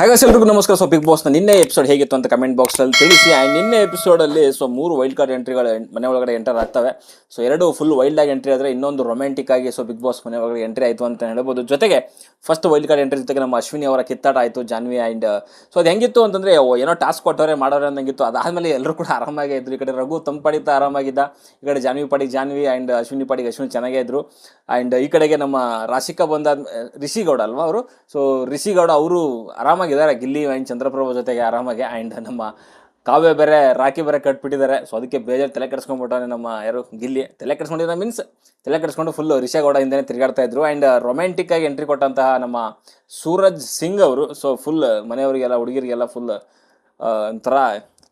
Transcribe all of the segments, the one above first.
ಹಾಗೆ ಎಲ್ರಿಗೂ ನಮಸ್ಕಾರ. ಸೊ ಬಿಗ್ ಬಾಸ್ನ ನಿನ್ನೆ ಎಪಿಸೋಡ್ ಹೇಗಿತ್ತು ಅಂತ ಕಮೆಂಟ್ ಬಾಕ್ಸಲ್ಲಿ ತಿಳಿಸಿ. ಆ್ಯಂಡ್ ನಿನ್ನೆ ಎಪಿಸೋಡಲ್ಲಿ ಸೊ ಮೂರು ವೈಲ್ಡ್ ಕಾರ್ಡ್ ಎಂಟ್ರಿಗಳು ಮನೆ ಒಳಗಡೆ ಎಂಟರ್ ಆಗ್ತವೆ. ಸೊ ಎರಡು ಫುಲ್ ವೈಲ್ಡ್ ಆಗಿ ಎಂಟ್ರಿ ಆದರೆ ಇನ್ನೊಂದು ರೊಮ್ಯಾಂಟಿಕ್ ಆಗಿ ಸೊ ಬಿಗ್ ಬಾಸ್ ಮನೆ ಒಳಗಡೆ ಎಂಟ್ರಿ ಆಯಿತು ಅಂತ ಹೇಳ್ಬೋದು. ಜೊತೆಗೆ ಫಸ್ಟ್ ವೈಲ್ಡ್ ಕಾರ್ಡ್ ಎಂಟ್ರಿ ಜೊತೆಗೆ ನಮ್ಮ ಅಶ್ವಿನಿ ಅವರ ಕಿತ್ತಾಟ ಆಯಿತು, ಜಾನ್ವಿ ಆ್ಯಂಡ್ ಸೊ ಅದು ಹೆಂಗಿತ್ತು ಅಂತಂದರೆ ಏನೋ ಟಾಸ್ಕ್ ಕೊಟ್ಟವ್ರೆ, ಮಾಡೋರೆ ಅನ್ನಂಗಿತ್ತು. ಅದಾದಮೇಲೆ ಎಲ್ಲರೂ ಕೂಡ ಆರಾಮಾಗೇ ಇದ್ರು. ಈ ಕಡೆ ರಘು ತಂಪಡಿತ ಆರಾಮಾಗಿದ್ದ. ಈ ಕಡೆ ಜಾನ್ವಿ ಪಾಡಿ ಜಾನ್ವಿ ಆ್ಯಂಡ್ ಅಶ್ವಿನಿ ಪಾಡಿಗೆ ಅಶ್ವಿನಿ ಚೆನ್ನಾಗೇ ಇದ್ರು. ಆ್ಯಂಡ್ ಈ ಕಡೆಗೆ ನಮ್ಮ ರಾಶಿಕಾ ಬಂದಾದ ರಿಷಿಗೌಡ ಅಲ್ವಾ ಅವರು? ಸೊ ರಿಷಿಗೌಡ ಗೌಡ ಅವರು ಆರಾಮಾಗಿದ್ದಾರೆ ಗಿಲ್ಲಿ ಆ್ಯಂಡ್ ಚಂದ್ರಪ್ರಭು ಜೊತೆಗೆ ಆರಾಮಾಗಿ ಆ್ಯಂಡ್ ನಮ್ಮ ಕಾವ್ಯ ಬೇರೆ, ರಾಖಿ ಬೇರೆ ಕಟ್ಬಿಟ್ಟಿದ್ದಾರೆ. ಸೊ ಅದಕ್ಕೆ ಬೇಜಾರು ತಲೆ ಕೆಡಿಸ್ಕೊಂಡ್ಬಿಟ್ಟಾನೆ ನಮ್ಮ ಯಾರು? ಗಿಲ್ಲಿ. ತಲೆ ಕೆಡಿಸ್ಕೊಂಡಿದ್ದ ಮೀನ್ಸ್ ತಲೆ ಕೆಡಿಸ್ಕೊಂಡು ಫುಲ್ ರಿಷಾ ಗೌಡ ಹಿಂದೆ ತಿರುಗಾಡ್ತಾ ಇದ್ರು. ಆ್ಯಂಡ್ ರೊಮ್ಯಾಂಟಿಕ್ ಆಗಿ ಎಂಟ್ರಿ ಕೊಟ್ಟಂತಹ ನಮ್ಮ ಸೂರಜ್ ಸಿಂಗ್ ಅವರು. ಸೊ ಫುಲ್ ಮನೆಯವರಿಗೆಲ್ಲ, ಹುಡುಗಿರಿಗೆಲ್ಲ ಫುಲ್ ಒಂಥರ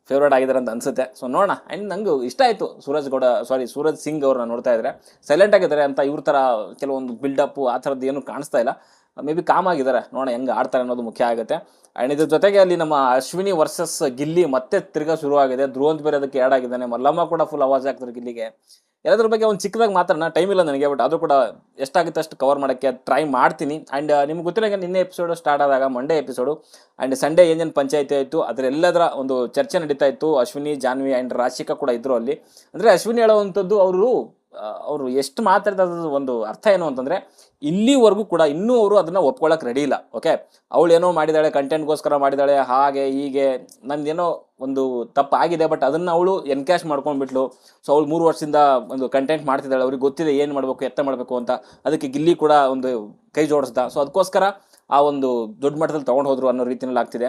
ಫೇವ್ರೇಟ್ ಆಗಿದ್ದಾರೆ ಅಂತ ಅನ್ಸುತ್ತೆ. ಸೊ ನೋಡೋಣ. ಆ್ಯಂಡ್ ನಂಗೆ ಇಷ್ಟ ಆಯಿತು ಸೂರಜ್ ಗೌಡ ಸಾರಿ ಸೂರಜ್ ಸಿಂಗ್ ಅವ್ರನ್ನ ನೋಡ್ತಾ ಇದ್ದಾರೆ ಸೈಲೆಂಟ್ ಆಗಿದ್ದಾರೆ ಅಂತ ಇವ್ರ ಥರ ಕೆಲವೊಂದು ಬಿಲ್ಡಪ್ಪು ಆ ಥರದ್ದು ಏನು ಕಾಣಿಸ್ತಾ ಇಲ್ಲ. ಮೇ ಬಿ ಕಾಮ್ ಆಗಿದ್ದಾರೆ. ನೋಡೋಣ ಹೆಂಗೆ ಆಡ್ತಾರೆ ಅನ್ನೋದು ಮುಖ್ಯ ಆಗುತ್ತೆ. ಆ್ಯಂಡ್ ಇದ್ರ ಜೊತೆಗೆ ಅಲ್ಲಿ ನಮ್ಮ ಅಶ್ವಿನಿ ವರ್ಸಸ್ ಗಿಲ್ಲಿ ಮತ್ತೆ ತಿರ್ಗಾ ಶುರುವಾಗಿದೆ ಧ್ರುವಂತ್ ಬೇರೆ ಅದಕ್ಕೆ ಆ್ಯಡ್ ಆಗಿದ್ದಾನೆ. ಮಲ್ಲಮ್ಮ ಕೂಡ ಫುಲ್ ಅವಾಜ್ ಆಗ್ತಾರೆ ಗಿಲ್ಲಿಗೆ. ಎಲ್ಲದ್ರ ಬಗ್ಗೆ ಒಂದು ಚಿಕ್ಕದಾಗಿ ಮಾತ್ರ ಟೈಮ್ ಇಲ್ಲ ನನಗೆ ಬಟ್ ಅದು ಕೂಡ ಎಷ್ಟಾಗುತ್ತೆ ಅಷ್ಟು ಕವರ್ ಮಾಡೋಕ್ಕೆ ಟ್ರೈ ಮಾಡ್ತೀನಿ. ಆ್ಯಂಡ್ ನಿಮ್ಗೆ ಗೊತ್ತಿರೋ ನಿನ್ನೆ ಎಪಿಸೋಡು ಸ್ಟಾರ್ಟ್ ಆದಾಗ ಮಂಡೇ ಎಪಿಸೋಡು ಆ್ಯಂಡ್ ಸಂಡೇ ಏನೇನು ಪಂಚಾಯಿತಿ ಆಯಿತು. ಅದರೆಲ್ಲದರ ಒಂದು ಚರ್ಚೆ ನಡೀತಾ ಇತ್ತು. ಅಶ್ವಿನಿ, ಜಾನ್ವಿ ಆ್ಯಂಡ್ ರಾಶಿಕಾ ಕೂಡ ಇದ್ದರು ಅಲ್ಲಿ. ಅಂದರೆ ಅಶ್ವಿನಿ ಹೇಳುವಂಥದ್ದು ಅವರು ಅವರು ಎಷ್ಟು ಮಾತಾಡಿದ ಒಂದು ಅರ್ಥ ಏನು ಅಂತಂದರೆ ಇಲ್ಲಿವರೆಗೂ ಕೂಡ ಇನ್ನೂ ಅವರು ಅದನ್ನು ಒಪ್ಕೊಳ್ಳೋಕೆ ರೆಡಿ ಇಲ್ಲ ಓಕೆ ಅವಳು ಏನೋ ಮಾಡಿದಾಳೆ ಕಂಟೆಂಟ್ಗೋಸ್ಕರ ಮಾಡಿದಾಳೆ, ಹಾಗೆ, ಹೀಗೆ, ನಂದೇನೋ ಒಂದು ತಪ್ಪು ಆಗಿದೆ ಬಟ್ ಅದನ್ನು ಅವಳು ಎನ್ಕ್ಯಾಶ್ ಮಾಡ್ಕೊಂಡ್ಬಿಟ್ಲು. ಸೊ ಅವಳು ಮೂರು ವರ್ಷದಿಂದ ಒಂದು ಕಂಟೆಂಟ್ ಮಾಡ್ತಿದ್ದಾಳೆ, ಅವ್ರಿಗೆ ಗೊತ್ತಿದೆ ಏನು ಮಾಡಬೇಕು, ಎತ್ತ ಮಾಡಬೇಕು ಅಂತ. ಅದಕ್ಕೆ ಗಿಲ್ಲಿ ಕೂಡ ಒಂದು ಕೈ ಜೋಡಿಸ್ದ. ಸೊ ಅದಕ್ಕೋಸ್ಕರ ಆ ಒಂದು ದೊಡ್ಡ ಮಟ್ಟದಲ್ಲಿ ತೊಗೊಂಡು ಹೋದ್ರು ಅನ್ನೋ ರೀತಿಯಲ್ಲಿ ಆಗ್ತಿದೆ.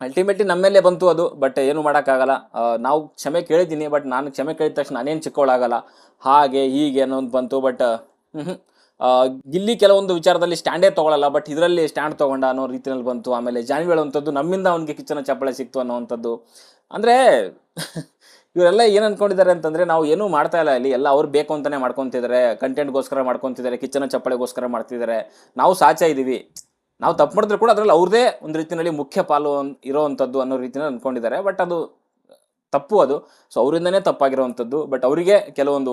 ಅಲ್ಟಿಮೇಟ್ಲಿ ನಮ್ಮ ಮೇಲೆ ಬಂತು ಅದು ಬಟ್ ಏನು ಮಾಡೋಕ್ಕಾಗಲ್ಲ. ನಾವು ಕ್ಷಮೆ ಕೇಳಿದ್ದೀನಿ ಬಟ್ ನಾನು ಕ್ಷಮೆ ಕೇಳಿದ ತಕ್ಷಣ ನಾನೇನು ಚಿಕ್ಕವಳಾಗಲ್ಲ. ಹಾಗೆ, ಹೀಗೆ ಅನ್ನೋದು ಬಂತು ಬಟ್ ಗಿಲ್ಲಿ ಕೆಲವೊಂದು ವಿಚಾರದಲ್ಲಿ ಸ್ಟ್ಯಾಂಡೇ ತೊಗೊಳಲ್ಲ ಬಟ್ ಇದರಲ್ಲಿ ಸ್ಟ್ಯಾಂಡ್ ತೊಗೊಂಡ ಅನ್ನೋ ರೀತಿಯಲ್ಲಿ ಬಂತು. ಆಮೇಲೆ ಜಾನ್ವಿ ಹೇಳುವಂಥದ್ದು, ನಮ್ಮಿಂದ ಅವನಿಗೆ ಕಿಚ್ಚನ ಚಪ್ಪಳೆ ಸಿಕ್ತು ಅನ್ನೋವಂಥದ್ದು. ಅಂದರೆ, ಇವರೆಲ್ಲ ಏನು ಅಂದ್ಕೊಂಡಿದ್ದಾರೆ ಅಂತಂದರೆ, ನಾವು ಏನೂ ಮಾಡ್ತಾ ಇಲ್ಲ ಇಲ್ಲಿ. ಎಲ್ಲ ಅವ್ರು ಬೇಕು ಅಂತಲೇ ಮಾಡ್ಕೊತಿದ್ದಾರೆ. ಕಂಟೆಂಟ್ಗೋಸ್ಕರ ಮಾಡ್ಕೊತಿದ್ದಾರೆ, ಕಿಚ್ಚನ ಚಪ್ಪಳೆಗೋಸ್ಕರ ಮಾಡ್ತಿದ್ದಾರೆ. ನಾವು ಸಾಚ ಇದ್ದೀವಿ ನಾವು ತಪ್ಪು ಮಾಡಿದ್ರೆ ಕೂಡ ಅದರಲ್ಲಿ ಅವ್ರದೇ ಒಂದು ರೀತಿಯಲ್ಲಿ ಮುಖ್ಯ ಪಾಲು ಇರೋವಂಥದ್ದು ಅನ್ನೋ ರೀತಿಯಲ್ಲಿ ಅಂದ್ಕೊಂಡಿದ್ದಾರೆ. ಬಟ್ ಅದು ತಪ್ಪು ಅದು. ಸೊ ಅವರಿಂದನೇ ತಪ್ಪಾಗಿರುವಂಥದ್ದು. ಬಟ್ ಅವರಿಗೆ ಕೆಲವೊಂದು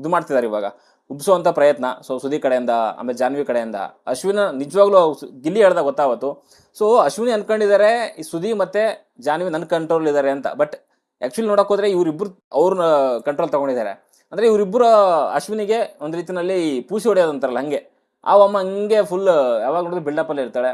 ಇದು ಮಾಡ್ತಿದ್ದಾರೆ ಇವಾಗ. ಉಬ್ಸುವಂಥ ಪ್ರಯತ್ನ. ಸೊ ಸುದಿ ಕಡೆಯಿಂದ, ಆಮೇಲೆ ಜಾನ್ವಿ ಕಡೆಯಿಂದ. ಅಶ್ವಿನ ನಿಜವಾಗ್ಲೂ ಗಿಲ್ಲಿ ಹೇಳ್ದಾಗ ಗೊತ್ತಾವತ್ತು. ಸೊ ಅಶ್ವಿನಿ ಅನ್ಕೊಂಡಿದ್ದಾರೆ, ಈ ಸುದಿ ಮತ್ತೆ ಜಾನ್ವಿ ನನ್ನ ಕಂಟ್ರೋಲ್ ಇದ್ದಾರೆ ಅಂತ. ಬಟ್ ಆ್ಯಕ್ಚುಲಿ ನೋಡಕ್ ಹೋದ್ರೆ ಇವರಿಬ್ಬರು ಅವ್ರನ್ನ ಕಂಟ್ರೋಲ್ ತಗೊಂಡಿದ್ದಾರೆ. ಅಂದರೆ ಇವರಿಬ್ಬರು ಅಶ್ವಿನಿಗೆ ಒಂದು ರೀತಿಯಲ್ಲಿ ಪೂಸಿ ಹೊಡೆಯೋದಂತಾರಲ್ಲ ಹಂಗೆ. ಆ ಅಮ್ಮ ಹಿಂಗೆ ಫುಲ್ ಯಾವಾಗ ನೋಡಿದ್ರು ಬಿಲ್ಡಪ್ಪಲ್ಲಿ ಇರ್ತಾಳೆ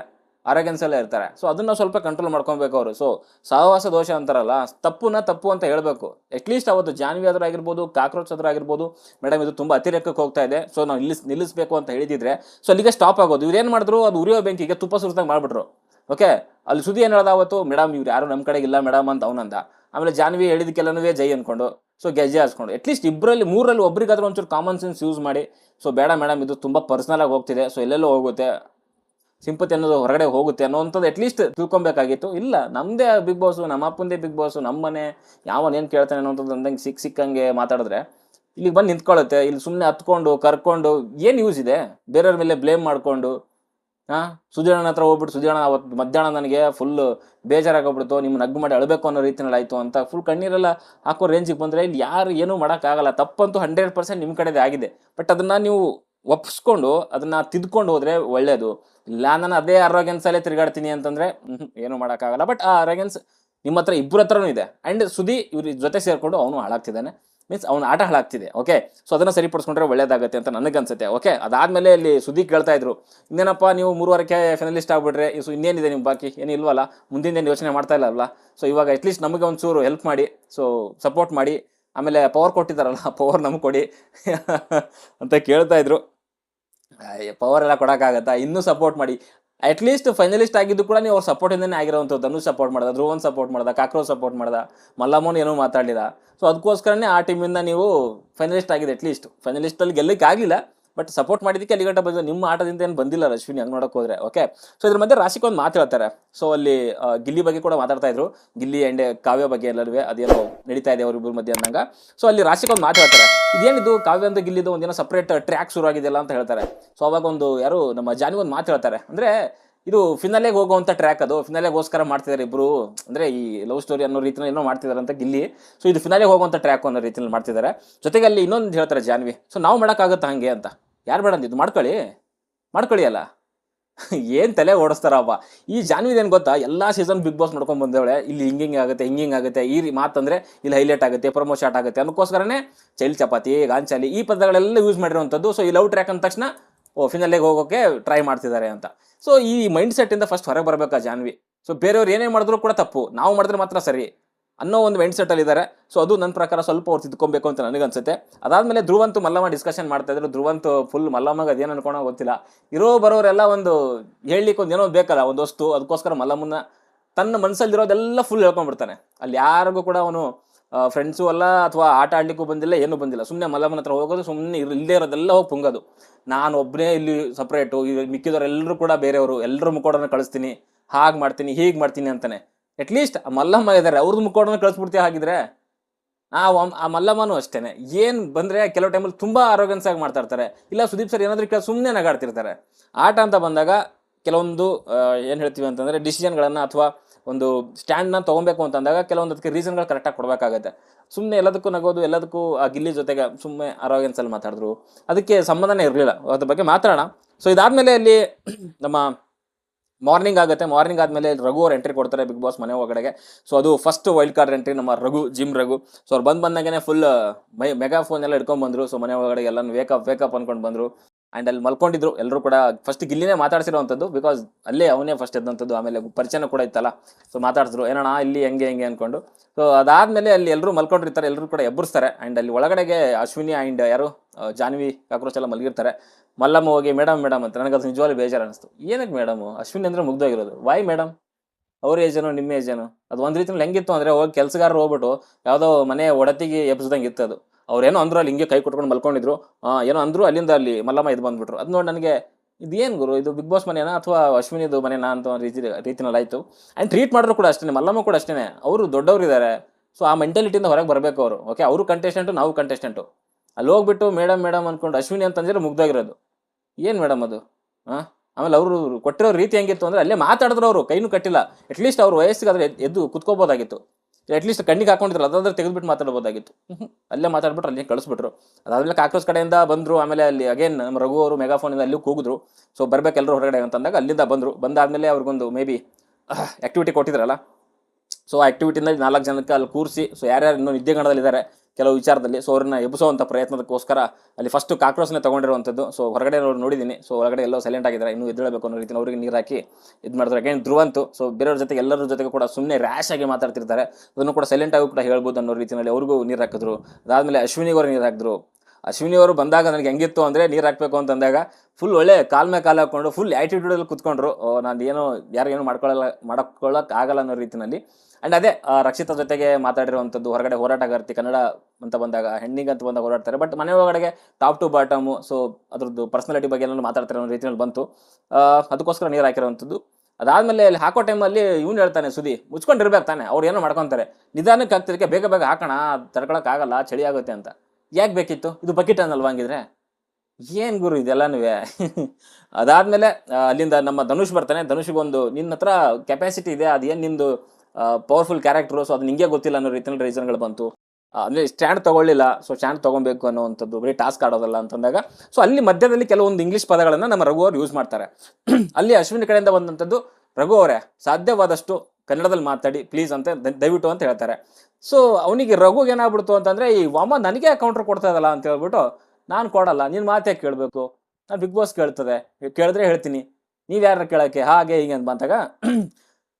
ಅರಗೆನ್ಸ್ ಎಲ್ಲ ಇರ್ತಾರೆ. ಸೊ ಅದನ್ನ ಸ್ವಲ್ಪ ಕಂಟ್ರೋಲ್ ಮಾಡ್ಕೊಬೇಕು ಅವರು. ಸೊ ಸಹವಾಸ ದೋಷ ಅಂತಾರಲ್ಲ, ತಪ್ಪುನ ತಪ್ಪು ಅಂತ ಹೇಳಬೇಕು. ಅಟ್ಲೀಸ್ಟ್ ಅವತ್ತು ಜಾನ್ವಿ ಆದ್ರೂ ಆಗಿರ್ಬೋದು, ಕಾಕ್ರೋಚ್ ಆದ್ರೂ ಆಗಿರ್ಬೋದು ಮೇಡಮ್ ಇದು ತುಂಬ ಅತಿರೇಕಕ್ಕೆ ಹೋಗ್ತಾ ಇದೆ. ಸೊ ನಾವು ನಿಲ್ಲಿಸ್, ನಿಲ್ಲಿಸಬೇಕು ಅಂತ ಹೇಳಿದಿದ್ರೆ ಸೊ ಅಲ್ಲಿಗೆ ಸ್ಟಾಪ್ ಆಗೋದು. ಇವ್ರು ಏನು ಮಾಡಿದ್ರು? ಅದು ಉರಿಯೋ ಬೆಂಕಿಗೆ ತುಪ್ಪ ಸುರಿದಾಗ ಮಾಡ್ಬಿಟ್ರು. ಓಕೆ ಅಲ್ಲಿ ಸುದ್ದಿ ಏನು ಹೇಳ್ದ ಅವತ್ತು? ಮೇಡಮ್ ಇವ್ರು ಯಾರು ನಮ್ಮ ಕಡೆಗೆ ಇಲ್ಲ ಮೇಡಮ್ ಅಂತ, ಅವನಂದ. ಆಮೇಲೆ ಜಾನ್ವಿ ಹೇಳಿದಕ್ಕೆಲ್ಲನೂ ಜೈ ಅಂದ್ಕೊಂಡು ಸೊ ಗೆಜ್ಜೆ ಹಾಸ್ಕೊಂಡು ಅಟ್ಲೀಸ್ಟ್ ಇಬ್ಬರಲ್ಲಿ ಮೂರಲ್ಲಿ ಒಬ್ರಿಗಾದ್ರೂ ಒಂಚೂರು ಕಾಮನ್ ಸೆನ್ಸ್ ಯೂಸ್ ಮಾಡಿ ಸೊ ಬೇಡ ಮೇಡಮ್ ಇದು ತುಂಬ ಪರ್ಸ್ನಲ್ ಆಗಿ ಹೋಗ್ತಿದೆ ಸೊ ಎಲ್ಲೆಲ್ಲೋ ಹೋಗುತ್ತೆ, ಸಿಂಪತಿ ಅನ್ನೋದು ಹೊರಗಡೆ ಹೋಗುತ್ತೆ ಅನ್ನೋವಂಥದ್ದು ಅಟ್ಲೀಸ್ಟ್ ತಿಳ್ಕೊಬೇಕಾಗಿತ್ತು. ಇಲ್ಲ ನಮ್ಮದೇ ಬಿಗ್ ಬಾಸು ನಮ್ಮ ಅಪ್ಪಂದೇ ಬಿಗ್ ಬಾಸು ನಮ್ಮ ಮನೆ ಯಾವನೇನು ಕೇಳ್ತಾನೆ ಅನ್ನೋಂಥದ್ದು ಅಂದಂಗೆ ಸಿಕ್ಕ ಸಿಕ್ಕಂಗೆ ಮಾತಾಡಿದ್ರೆ, ಇಲ್ಲಿಗೆ ಬಂದು ನಿಂತ್ಕೊಳ್ಳುತ್ತೆ ಇಲ್ಲಿ ಸುಮ್ಮನೆ ಹತ್ಕೊಂಡು, ಕರ್ಕೊಂಡು, ಏನು ಯೂಸ್ ಇದೆ? ಬೇರೆಯವ್ರ ಮೇಲೆ ಬ್ಲೇಮ್ ಮಾಡಿಕೊಂಡು ಹಾಂ ಸುಧೀರಣ್ಣ ಹತ್ರ ಹೋಗ್ಬಿಟ್ಟು ಸುಜಾಣ ಅವತ್ತು ಮಧ್ಯಾಹ್ನ ನನಗೆ ಫುಲ್ ಬೇಜಾರಾಗೋಗ್ಬಿಡ್ತು ನಿಮ್ಮ ನಗ್ಗು ಮಾಡಿ ಅಳಬೇಕು ಅನ್ನೋ ರೀತಿನಲ್ಲಿ ಆಯಿತು ಅಂತ ಫುಲ್ ಕಣ್ಣೀರೆಲ್ಲ ಹಾಕೋ ರೇಂಜಿಗೆ ಬಂದರೆ ಇಲ್ಲಿ ಯಾರು ಏನೂ ಮಾಡೋಕ್ಕಾಗಲ್ಲ. ತಪ್ಪಂತೂ ಹಂಡ್ರೆಡ್ ಪರ್ಸೆಂಟ್ ನಿಮ್ಮ ಕಡೆದೇ ಆಗಿದೆ. ಬಟ್ ಅದನ್ನು ನೀವು ಒಪ್ಪಿಸ್ಕೊಂಡು ಅದನ್ನು ತಿದ್ಕೊಂಡು ಹೋದರೆ ಒಳ್ಳೆಯದು ಇಲ್ಲ, ನಾನು ಅದೇ ಅರೋಗೆನ್ಸಲ್ಲೇ ತಿರುಗಾಡ್ತೀನಿ ಅಂತಂದರೆ ಏನೂ ಮಾಡೋಕ್ಕಾಗಲ್ಲ. ಬಟ್ ಆ ಅರೋಗ್ಯನ್ಸ್ ನಿಮ್ಮ ಹತ್ರ ಇಬ್ಬರ ಹತ್ರನೂ ಇದೆ. ಆ್ಯಂಡ್ ಸುದಿ ಇವ್ರ ಜೊತೆ ಸೇರಿಕೊಂಡು ಅವನು ಹಾಳಾಗ್ತಿದ್ದಾನೆ. ಮೀನ್ಸ್ ಅವ್ನ ಆಟ ಹಾಳಾಗ್ತಿದೆ ಓಕೆ ಸೊ ಅದನ್ನು ಸರಿಪಡಿಸ್ಕೊಂಡ್ರೆ ಒಳ್ಳೇದಾಗುತ್ತೆ ಅಂತ ನನಗನ್ಸುತ್ತೆ ಓಕೆ ಅದಾದಮೇಲೆ ಇಲ್ಲಿ ಸುದೀಕ್ ಹೇಳ್ತಾ ಇದ್ರು, ಇನ್ನೇನಪ್ಪ ನೀವು ಮೂರುವರೆಗೆ ಫೈನಲಿಸ್ಟ್ ಆಗ್ಬಿಟ್ರೆ ಸೊ ಇನ್ನೇನಿದೆ ನಿಮ್ಮ ಬಾಕಿ? ಏನು ಇಲ್ವಲ್ಲ? ಮುಂದಿನ ಯೋಚನೆ ಮಾಡ್ತಾ ಇಲ್ಲ ಅಲ್ವಾ ಸೊ ಇವಾಗ ಅಟ್ಲೀಸ್ಟ್ ನಮಗೆ ಒಂಚೂರು ಹೆಲ್ಪ್ ಮಾಡಿ ಸೊ ಸಪೋರ್ಟ್ ಮಾಡಿ, ಆಮೇಲೆ ಪವರ್ ಕೊಟ್ಟಿದ್ದಾರಲ್ಲ ಪವರ್ ನಮ್ಗೆ ಕೊಡಿ ಅಂತ ಕೇಳ್ತಾ ಇದ್ರು. ಪವರ್ ಎಲ್ಲ ಕೊಡೋಕ್ಕಾಗತ್ತಾ? ಇನ್ನೂ ಸಪೋರ್ಟ್ ಮಾಡಿ. ಅಟ್ಲೀಸ್ಟ್ ಫೈನಲಿಸ್ಟ್ ಆಗಿದ್ದು ಕೂಡ ನೀವು ಅವ್ರ ಸಪೋರ್ಟಿಂದನೇ ಆಗಿರೋವಂಥದ್ದು ಧನುಷ್ ಸಪೋರ್ಟ್ ಮಾಡ್ದ, ಧ್ರುವನ್ ಸಪೋರ್ಟ್ ಮಾಡ್ದ, ಕಾಕ್ರೋಚ್ ಸಪೋರ್ಟ್ ಮಾಡ್ದ, ಮಲ್ಲಮ್ಮನ್ ಏನೂ ಮಾತಾಡಲಿಲ್ಲ. ಸೊ ಅದಕ್ಕೋಸ್ಕರನೇ ಆ ಟೀಮಿಂದ ನೀವು ಫೈನಲಿಸ್ಟ್ ಆಗಿದೆ ಅಟ್ಲೀಸ್ಟ್ ಫೈನಲಿಸ್ಟಲ್ಲಿ ಗೆಲ್ಲಕ್ಕೆ ಆಗಲಿಲ್ಲ ಬಟ್ ಸಪೋರ್ಟ್ ಮಾಡಿದ್ದಕ್ಕೆ ಅಲ್ಲಿಗಂಟ ಬಂದಿದೆ ನಿಮ್ಮ ಆಟದಿಂದ ಏನು ಬಂದಿಲ್ಲ ಅಶ್ವಿನಿ ಹಂಗೆ ನೋಡಕ್ಕೆ ಹೋದ್ರೆ ಓಕೆ ಸೊ ಇದ್ರ ಮಧ್ಯೆ ರಾಶಿಕ್ ಒಂದು ಮಾತು ಹೇಳ್ತಾರೆ. ಸೊ ಅಲ್ಲಿ ಗಿಲ್ಲಿ ಬಗ್ಗೆ ಕೂಡ ಮಾತಾಡ್ತಾ ಇದ್ರು. ಗಿಲ್ಲಿ ಆ್ಯಂಡ್ ಕಾವ್ಯ ಬಗ್ಗೆ ಎಲ್ಲರೂ ಅದೇನೋ ನಡೀತಾ ಇದೆ ಅವರಿಬ್ಬರ ಮಧ್ಯೆ ಅಂದಂಗ. ಸೊ ಅಲ್ಲಿ ರಾಶಿಕ್ ಒಂದು ಮಾತು ಹೇಳ್ತಾರೆ. ಇದೇನಿದು ಕಾವ್ಯ ಅಂತ ಗಿಲ್ಲಿದು ಒಂದೇನೋ ಸಪ್ರೇಟ್ ಟ್ರ್ಯಾಕ್ ಶುರು ಆಗಿದೆಯಲ್ಲ ಅಂತ ಹೇಳ್ತಾರೆ. ಸೊ ಅವಾಗ ಒಂದು ಯಾರು ನಮ್ಮ ಜಾನಿ ಒಂದು ಮಾತು ಹೇಳ್ತಾರೆ. ಅಂದರೆ ಇದು ಫಿನಾಲೆಗೆ ಹೋಗುವಂಥ ಟ್ರ್ಯಾಕ್ ಅದು. ಫಿನಾಲೆಗೋಸ್ಕರ ಮಾಡ್ತಿದ್ದಾರೆ ಇಬ್ರು. ಅಂದರೆ ಈ ಲವ್ ಸ್ಟೋರಿ ಅನ್ನೋ ರೀತಿಯಲ್ಲಿ ಏನೋ ಮಾಡ್ತಿದ್ದಾರೆ ಅಂತ ಗಿಲ್ಲಿ. ಸೊ ಇದು ಫಿನಾಲೆಗೆ ಹೋಗುವಂಥ ಟ್ರ್ಯಾಕ್ ಅನ್ನೋ ರೀತಿಯಲ್ಲಿ ಮಾಡ್ತಿದ್ದಾರೆ ಜೊತೆಗೆ ಅಲ್ಲಿ ಇನ್ನೊಂದು ಹೇಳ್ತಾರೆ ಜಾನ್ವಿ. ಸೊ ನಾವು ಮಾಡೋಕ್ಕಾಗುತ್ತಾ ಹಾಗೆ ಅಂತ. ಯಾರು ಬೇಡ ಇದು ಮಾಡ್ಕೊಳ್ಳಿ. ಮಾಡ್ಕೊಳ್ಳಿ ಅಲ್ಲ. ಏನು ತಲೆ ಓಡಿಸ್ತಾರಪ್ಪ ಈ ಜಾನ್ವಿದೇನು ಗೊತ್ತಾ? ಎಲ್ಲ ಸೀಸನ್ ಬಿಗ್ ಬಾಸ್ ನೋಡ್ಕೊಂಡು ಬಂದವಳೆ. ಇಲ್ಲಿ ಹಿಂಗೆ ಆಗುತ್ತೆ ಹಿಂಗೆ ಆಗುತ್ತೆ. ಈ ಮಾತಂದ್ರೆ ಇಲ್ಲಿ ಹೈಲೈಟ್ ಆಗುತ್ತೆ ಪ್ರಮೋ ಶಾಟ್ ಆಗುತ್ತೆ. ಅದಕ್ಕೋಸ್ಕರನೇ ಚೈಲ್ ಚಪಾತಿ ಗಾಂಚಾಲಿ ಈ ಪದಗಳೆಲ್ಲ ಯೂಸ್ ಮಾಡಿರುವಂಥದ್ದು. ಸೊ ಈ ಲವ್ ಟ್ರ್ಯಾಕ್ ಅಂದ ತಕ್ಷಣ ಓ ಫಿನಲ್ಲಿಗೆ ಹೋಗೋಕೆ ಟ್ರೈ ಮಾಡ್ತಿದ್ದಾರೆ ಅಂತ. ಸೊ ಈ ಮೈಂಡ್ ಸೆಟ್ ಇಂದ ಫಸ್ಟ್ ಹೊರಗೆ ಬರಬೇಕು ಜಾನ್ವಿ? ಸೊ ಬೇರೆಯವ್ರು ಏನೇ ಮಾಡಿದ್ರು ಕೂಡ ತಪ್ಪು. ನಾವು ಮಾಡಿದ್ರೆ ಮಾತ್ರ ಸರಿ ಅನ್ನೋ ಒಂದು ಮೈಂಡ್ ಸೆಟ್ ಅಲ್ಲಿ ಇದ್ದಾರೆ ಸೊ ಅದು ನನ್ನ ಪ್ರಕಾರ ಸ್ವಲ್ಪ ಅವ್ರು ತಿದ್ಕೊಬೇಕು ಅಂತ ನನಗನ್ಸುತ್ತೆ. ಅದಾದಮೇಲೆ ಧ್ರುವಂತು ಮಲ್ಲಮ್ಮ ಡಿಸ್ಕಷನ್ ಮಾಡ್ತಾ ಇದ್ರು. ಧ್ರುವಂತು ಫುಲ್ ಮಲ್ಲಮ್ಮಗೆ ಅದೇನು ಅನ್ಕೊಳೋ ಗೊತ್ತಿಲ್ಲ. ಇರೋ ಬರೋರೆಲ್ಲ ಒಂದು ಹೇಳಲಿಕ್ಕೆ ಒಂದು ಏನೋ ಬೇಕಲ್ಲ, ಒಂದು ವಸ್ತು. ಅದಕ್ಕೋಸ್ಕರ ಮಲ್ಲಮ್ಮನ ತನ್ನ ಮನಸ್ಸಲ್ಲಿರೋದೆಲ್ಲ ಫುಲ್ ಹೇಳ್ಕೊಂಡ್ಬಿಡ್ತಾನೆ. ಅಲ್ಲಿ ಯಾರಿಗೂ ಕೂಡ ಅವನು ಫ್ರೆಂಡ್ಸು ಅಲ್ಲ ಅಥವಾ ಆಟ ಆಡ್ಲಿಕ್ಕೂ ಬಂದಿಲ್ಲ, ಏನೂ ಬಂದಿಲ್ಲ. ಸುಮ್ಮನೆ ಮಲ್ಲಮ್ಮನ ಹತ್ರ ಹೋಗೋದು ಸುಮ್ಮನೆ ಇಲ್ಲದೇ ಇರೋದೆಲ್ಲ ಹೋಗಿ ಪುಂಗೋದು. ನಾನು ಒಬ್ಬನೇ ಇಲ್ಲಿ ಸಪ್ರೇಟು ಮಿಕ್ಕಿದವರೆಲ್ಲರೂ ಕೂಡ ಬೇರೆಯವರು ಎಲ್ಲರ ಮುಖೋಡನ ಕಳಿಸ್ತೀನಿ, ಹಾಗೆ ಮಾಡ್ತೀನಿ, ಹೀಗೆ ಮಾಡ್ತೀನಿ ಅಂತಾನೆ. ಅಟ್ಲೀಸ್ಟ್ ಮಲ್ಲಮ್ಮ ಇದ್ದಾರೆ ಅವ್ರದ್ದು ಮುಖೋಡನ ಕಳಿಸ್ಬಿಡ್ತೀವಿ ಹಾಗಿದ್ರೆ? ಆ ಆ ಮಲ್ಲಮ್ಮನೂ ಅಷ್ಟೇನೆ. ಏನು ಬಂದರೆ ಕೆಲವು ಟೈಮಲ್ಲಿ ತುಂಬ ಆರೋಗ್ಯನ್ಸ್ ಆಗಿ ಮಾಡ್ತಾ ಇರ್ತಾರೆ. ಇಲ್ಲ ಸುದೀಪ್ ಸರ್ ಏನಾದರೂ ಕೇಳಿ ಸುಮ್ಮನೆ ನಗಾಡ್ತಿರ್ತಾರೆ. ಆಟ ಅಂತ ಬಂದಾಗ ಕೆಲವೊಂದು ಏನು ಹೇಳ್ತೀವಿ ಅಂತಂದರೆ ಡಿಸಿಷನ್ಗಳನ್ನು ಅಥವಾ ಒಂದು ಸ್ಟ್ಯಾಂಡ್ನ ತಗೊಬೇಕು ಅಂತಂದಾಗ ಕೆಲವೊಂದು ಅದಕ್ಕೆ ರೀಸನ್ಗಳು ಕರೆಕ್ಟಾಗಿ ಕೊಡಬೇಕಾಗತ್ತೆ. ಸುಮ್ಮನೆ ಎಲ್ಲದಕ್ಕೂ ನಗೋದು, ಎಲ್ಲದಕ್ಕೂ ಆ ಗಿಲ್ಲಿ ಜೊತೆಗೆ ಸುಮ್ಮನೆ ಆರೋಗ್ಯನ್ಸಲ್ಲಿ ಮಾತಾಡಿದ್ರು. ಅದಕ್ಕೆ ಸಂಬಂಧನೇ ಇರಲಿಲ್ಲ. ಅದ್ರ ಬಗ್ಗೆ ಮಾತಾಡೋಣ. ಸೊ ಇದಾದ್ಮೇಲೆ ಅಲ್ಲಿ ನಮ್ಮ ಮಾರ್ನಿಂಗ್ ಆಗುತ್ತೆ. ಮಾರ್ನಿಂಗ್ ಆದಮೇಲೆ ರಘು ಅವ್ರು ಎಂಟ್ರಿ ಕೊಡ್ತಾರೆ ಬಿಗ್ ಬಾಸ್ ಮನೆ ಒಳಗಡೆಗೆ. ಸೊ ಅದು ಫಸ್ಟ್ ವೈಲ್ಡ್ ಕಾರ್ಡ್ ಎಂಟ್ರಿ ನಮ್ಮ ರಘು ಜಿಮ್ ರಘು. ಸೊ ಅವ್ರು ಬಂದು ಬಂದಾಗೇ ಫುಲ್ ಮೈ ಮೆಗಾ ಫೋನ್ ಎಲ್ಲ ಇಟ್ಕೊಂಡ್ ಬಂದರು. ಸೊ ಮನೆ ಒಳಗಡೆ ಎಲ್ಲ ವೇಕಪ್ ವೇಕಪ್ ಅನ್ಕೊಂಡು ಬಂದ್ರು. ಆ್ಯಂಡ್ ಅಲ್ಲಿ ಮಲ್ಕೊಂಡಿದ್ರು. ಎಲ್ಲರೂ ಕೂಡ ಫಸ್ಟ್ ಗಿಲ್ಲಿನೇ ಮಾತಾಡ್ಸಿರೋವಂಥದ್ದು ಬಿಕಾಸ್ ಅಲ್ಲೇ ಅವನೇ ಫಸ್ಟ್ ಇದ್ದಂಥದ್ದು ಆಮೇಲೆ ಪರಿಚಯನೂ ಕೂಡ ಇತ್ತಲ್ಲ. ಸೊ ಮಾತಾಡಿದ್ರು ಏನಣ್ಣ ಇಲ್ಲಿ ಹೆಂಗೆ ಹೆಂಗೆ ಅಂದ್ಕೊಂಡು ಸೊ ಅದಾದಮೇಲೆ ಅಲ್ಲಿ ಎಲ್ಲರೂ ಮಲ್ಕೊಂಡಿರ್ತಾರೆ ಎಲ್ಲರೂ ಕೂಡ ಎಬ್ಬರಿಸ್ತಾರೆ ಆ್ಯಂಡ್ ಅಲ್ಲಿ ಒಳಗಡೆಗೆ ಅಶ್ವಿನಿ ಆ್ಯಂಡ್ ಯಾರು? ಜಾನ್ವಿ ಕಾಕ್ರೋಚ್ ಎಲ್ಲ ಮಲಗಿರ್ತಾರೆ. ಮಲ್ಲಮ್ಮ ಹೋಗಿ, ಮೇಡಮ್ ಮೇಡಮ್ ಅಂತ. ನನಗೆ ಅದು ನಿಜವಾಗಿ ಬೇಜಾರು ಅನಿಸ್ತು ಏನಕ್ಕೆ ಮೇಡಮು? ಅಶ್ವಿನಿ ಅಂದರೆ ಮುಗ್ದೋಗಿರೋದು ವಾಯ್ ಮೇಡಮ್? ಅವ್ರ ಏಜನು ನಿಮ್ಮ ಏಜನು ಅದು ಒಂದು ರೀತಿಯಲ್ಲಿ ಹೆಂಗಿತ್ತು ಅಂದರೆ ಹೋಗಿ ಕೆಲಸಗಾರರು ಹೋಗ್ಬಿಟ್ಟು ಯಾವುದೋ ಮನೆ ಒಡತಿಗೆ ಎಬ್ಸ್ದಂಗೆ ಇತ್ತು ಅದು. ಅವ್ರೇನೋ ಅಂದ್ರು ಅಲ್ಲಿ ಹಿಂಗೆ ಕೈ ಕೊಟ್ಕೊಂಡು ಮಲ್ಕೊಂಡಿದ್ರು. ಏನೋ ಅಂದ್ರು ಅಲ್ಲಿಂದ ಅಲ್ಲಿ ಮಲ್ಲಮ್ಮ ಇದು ಬಂದ್ಬಿಟ್ರು. ಅದು ನೋಡಿ ನನಗೆ ಇದೇನು ಗುರು, ಇದು ಬಿಗ್ ಬಾಸ್ ಮನೆನಾ ಅಥವಾ ಅಶ್ವಿನಿದು ಮನೆನಾ ಅಂತ ರೀತಿ, ರೀತಿನಲ್ಲಿ ಆಯಿತು. ಆ್ಯಂಡ್ ಟ್ರೀಟ್ ಮಾಡಿದ್ರು ಕೂಡ ಅಷ್ಟೇ ಮಲ್ಲಮ್ಮ ಕೂಡ ಅಷ್ಟೇ ಅವರು ದೊಡ್ಡವರು ಇದ್ದಾರೆ ಸೊ ಆ ಮೆಂಟಾಲಿಟಿಯಿಂದ ಹೊರಗೆ ಬರಬೇಕು ಅವರು ಓಕೆ ಅವರು ಕಂಟೆಸ್ಟೆಂಟು ನಾವು ಕಂಟೆಸ್ಟೆಂಟು ಅಲ್ಲಿ ಹೋಗ್ಬಿಟ್ಟು ಮೇಡಮ್ ಮೇಡಮ್ ಅಂದ್ಕೊಂಡು ಅಶ್ವಿನಿ ಅಂತಂದರೆ ಮುಗ್ದಾಗಿರೋದು. ಏನು ಮೇಡಮ್ ಅದು? ಹಾಂ ಆಮೇಲೆ ಅವರು ಕೊಟ್ಟಿರೋ ರೀತಿ ಹೆಂಗಿತ್ತು ಅಂದರೆ ಅಲ್ಲೇ ಮಾತಾಡಿದ್ರು ಅವರು, ಕೈನೂ ಕಟ್ಟಿಲ್ಲ. ಅಟ್ಲೀಸ್ಟ್ ಅವ್ರ ವಯಸ್ಸಿಗೆ ಅದ್ರ ಎದ್ದು ಕುತ್ಕೋಬೋದಾಗಿತ್ತು. ಅಟ್ಲೀಸ್ಟ್ ಕಣ್ಣಿಗೆ ಹಾಕೊಂಡಿದ್ರು ಅದಾದ್ರೆ ತೆಗೆದುಬಿಟ್ಟು ಮಾತಾಡ್ಬೋದಾಗಿತ್ತು. ಅಲ್ಲೇ ಮಾತಾಡ್ಬಿಟ್ರು ಅಲ್ಲಿ ಕಳಿಸ್ಬಿಟ್ರು. ಅದಾದ್ಮೇಲೆ ಕಾಕ್ರೋಸ್ ಕಡೆಯಿಂದ ಬಂದ್ರು, ಆಮೇಲೆ ಅಲ್ಲಿ ಅಗೇನ್ ನಮ್ಮ ರಘು ಅವರು ಮೆಗಾಫೋನಿಂದ ಅಲ್ಲಿ ಕೂಗಿದ್ರು. ಸೊ ಎಲ್ಲರೂ ಹೊರಗಡೆ ಅಂತಂದಾಗ ಅಲ್ಲಿಂದ ಬಂದ್ರು. ಬಂದಾದ್ಮೇಲೆ ಅವ್ರಿಗೊಂದು ಮೇ ಬಿ ಆಕ್ಟಿವಿಟಿ ಕೊಟ್ಟಿದ್ರಲ್ಲ. ಸೊ ಆ ಆಕ್ಟಿವಿಟಿಯಿಂದ ನಾಲ್ಕು ಜನಕ್ಕೆ ಅಲ್ಲಿ ಕೂರಿಸಿ ಸೊ ಯಾರ್ಯಾರು ಇನ್ನೂ ನಿದ್ದೆಗಣದಲ್ಲಿದ್ದಾರೆ ಕೆಲವು ವಿಚಾರದಲ್ಲಿ. ಸೊ ಅವ್ರನ್ನ ಎಬ್ಬಿಸುವಂಥ ಪ್ರಯತ್ನದಕ್ಕೋಸ್ಕರ ಅಲ್ಲಿ ಫಸ್ಟ್ ಕಾಕ್ರೋಚ್ನ ತೊಗೊಂಡಿರುವಂಥದ್ದು. ಸೊ ಹೊರಗಡೆ ಅವ್ರು ನೋಡಿದ್ದೀನಿ. ಸೊ ಹೊರಗಡೆ ಎಲ್ಲೋ ಸೈಲೆಂಟ್ ಆಗಿದ್ದಾರೆ. ಇನ್ನೂ ಎದ್ದೇಳಬೇಕು ಅನ್ನೋ ರೀತಿ ಅವರಿಗೆ ನೀರು ಹಾಕಿ ಇದು ಮಾಡಿದ್ರೆ ಅಗೇನ್ ಧ್ರುವಂತು. ಸೊ ಬೇರೆಯವ್ರ ಜೊತೆಗೆ ಎಲ್ಲರ ಜೊತೆಗೆ ಕೂಡ ಸುಮ್ಮನೆ ರ್ಯಾಶ್ ಆಗಿ ಮಾತಾಡ್ತಿರ್ತಾರೆ. ಅದನ್ನು ಕೂಡ ಸೈಲೆಂಟ್ ಆಗಿ ಕೂಡ ಹೇಳ್ಬೋದು ಅನ್ನೋ ರೀತಿಯಲ್ಲಿ ಅವ್ರಿಗೂ ನೀರು ಹಾಕಿದ್ರು. ಅದಾದಮೇಲೆ ಅಶ್ವಿನಿಗೂ ನೀರು ಹಾಕಿದ್ರು. ಅಶ್ವಿನಿ ಅವರು ಬಂದಾಗ ನನಗೆ ಹೆಂಗಿತ್ತು ಅಂದರೆ ನೀರು ಹಾಕಬೇಕು ಅಂತಂದಾಗ ಫುಲ್ ಒಳ್ಳೆ ಕಾಲ್ ಮೇಲೆ ಕಾಲು ಹಾಕ್ಕೊಂಡು ಫುಲ್ ಆ್ಯಟಿಟ್ಯೂಡಲ್ಲಿ ಕುತ್ಕೊಂಡ್ರು. ನಾನು ಏನೋ ಯಾರಿಗೇನು ಮಾಡ್ಕೊಳ್ಳಲ್ಲ ಮಾಡ್ಕೊಳ್ಳೋಕ್ಕಾಗಲ್ಲ ಅನ್ನೋ ರೀತಿನಲ್ಲಿ ಆ್ಯಂಡ್ ಅದೇ ರಕ್ಷಿತ ಜೊತೆಗೆ ಮಾತಾಡಿರುವಂಥದ್ದು ಹೊರಗಡೆ ಹೋರಾಟಗಾರ್ತಿ ಕನ್ನಡ ಅಂತ ಬಂದಾಗ, ಹೆಣ್ಣಿಗೆ ಅಂತ ಬಂದಾಗ ಹೋರಾಡ್ತಾರೆ. ಬಟ್ ಮನೆ ಒಳಗಡೆ ಟಾಪ್ ಟು ಬಾಟಮು ಸೊ ಅದ್ರದ್ದು ಪರ್ಸನಾಲಿಟಿ ಬಗ್ಗೆ ಎಲ್ಲ ಮಾತಾಡ್ತಾರೆ ಅನ್ನೋ ರೀತಿಯಲ್ಲಿ ಬಂತು. ಅದಕ್ಕೋಸ್ಕರ ನೀರು ಹಾಕಿರುವಂಥದ್ದು. ಅದಾದಮೇಲೆ ಅಲ್ಲಿ ಹಾಕೋ ಟೈಮಲ್ಲಿ ಇವ್ನು ಹೇಳ್ತಾನೆ ಸುದಿ ಮುಚ್ಕೊಂಡಿರ್ಬೇಕು ತಾನೆ, ಅವ್ರು ಏನೋ ಮಾಡ್ಕೊತಾರೆ. ನಿಧಾನಕ್ಕೆ ಆಗ್ತಿದ್ದಕ್ಕೆ ಬೇಗ ಬೇಗ ಹಾಕೋಣ ತಡ್ಕೊಳಕ್ಕಾಗಲ್ಲ ಚಳಿ ಆಗುತ್ತೆ ಅಂತ. ಯಾಕೆ ಬೇಕಿತ್ತು? ಇದು ಬಕೆಟ್ ಅನ್ನಲ್ವಾ ಹಂಗಿದ್ರೆ? ಏನು ಗುರು ಇದೆಲ್ಲನೂ ಅದಾದಮೇಲೆ ಅಲ್ಲಿಂದ ನಮ್ಮ ಧನುಷ್ ಬರ್ತಾನೆ. ಧನುಷ್ಗೊಂದು ನಿನ್ನ ಹತ್ರ ಕೆಪಾಸಿಟಿ ಇದೆ, ಅದೇನು ನಿಂದು ಪವರ್ಫುಲ್ ಕ್ಯಾರೆಕ್ಟ್ರು ಸೊ ಅದು ನಿಂಗೆ ಗೊತ್ತಿಲ್ಲ ಅನ್ನೋ ರೀತಿಯಲ್ಲಿ ರೀಸನ್ಗಳು ಬಂತು. ಅಂದರೆ ಸ್ಟ್ಯಾಂಡ್ ತೊಗೊಳ್ಳಿಲ್ಲ ಸೊ ಸ್ಟ್ಯಾಂಡ್ ತೊಗೊಬೇಕು ಅನ್ನೋವಂಥದ್ದು, ಬರೀ ಟಾಸ್ಕ್ ಆಡೋದಲ್ಲ ಅಂತಂದಾಗ. ಸೊ ಅಲ್ಲಿ ಮಧ್ಯದಲ್ಲಿ ಕೆಲವೊಂದು ಇಂಗ್ಲೀಷ್ ಪದಗಳನ್ನು ನಮ್ಮ ರಘು ಅವರು ಯೂಸ್ ಮಾಡ್ತಾರೆ. ಅಲ್ಲಿ ಅಶ್ವಿನಿ ಕಡೆಯಿಂದ ಬಂದಂಥದ್ದು, ರಘು ಅವರೇ, ಸಾಧ್ಯವಾದಷ್ಟು ಕನ್ನಡದಲ್ಲಿ ಮಾತಾಡಿ ಪ್ಲೀಸ್ ಅಂತ ದಯವಿಟ್ಟು ಅಂತ ಹೇಳ್ತಾರೆ. ಸೊ ಅವನಿಗೆ ರಘುಗೆ ಏನಾಗ್ಬಿಡ್ತು ಅಂತಂದರೆ ಈ ವಾಮ, ನನಗೆ ಕೌಂಟ್ರ್ ಕೊಡ್ತಾ ಇದಲ್ಲ ಅಂತ ಹೇಳ್ಬಿಟ್ಟು, ನಾನು ಕೊಡಲ್ಲ, ನೀನು ಮಾತೇ ಕೇಳಬೇಕು? ನಾನು ಬಿಗ್ ಬಾಸ್ ಕೇಳ್ತದೆ. ಕೇಳಿದ್ರೆ ಹೇಳ್ತೀನಿ. ನೀವು ಯಾರು ಕೇಳೋಕ್ಕೆ? ಹಾಗೆ ಹೀಗೆ ಅಂತ ಬಂದಾಗ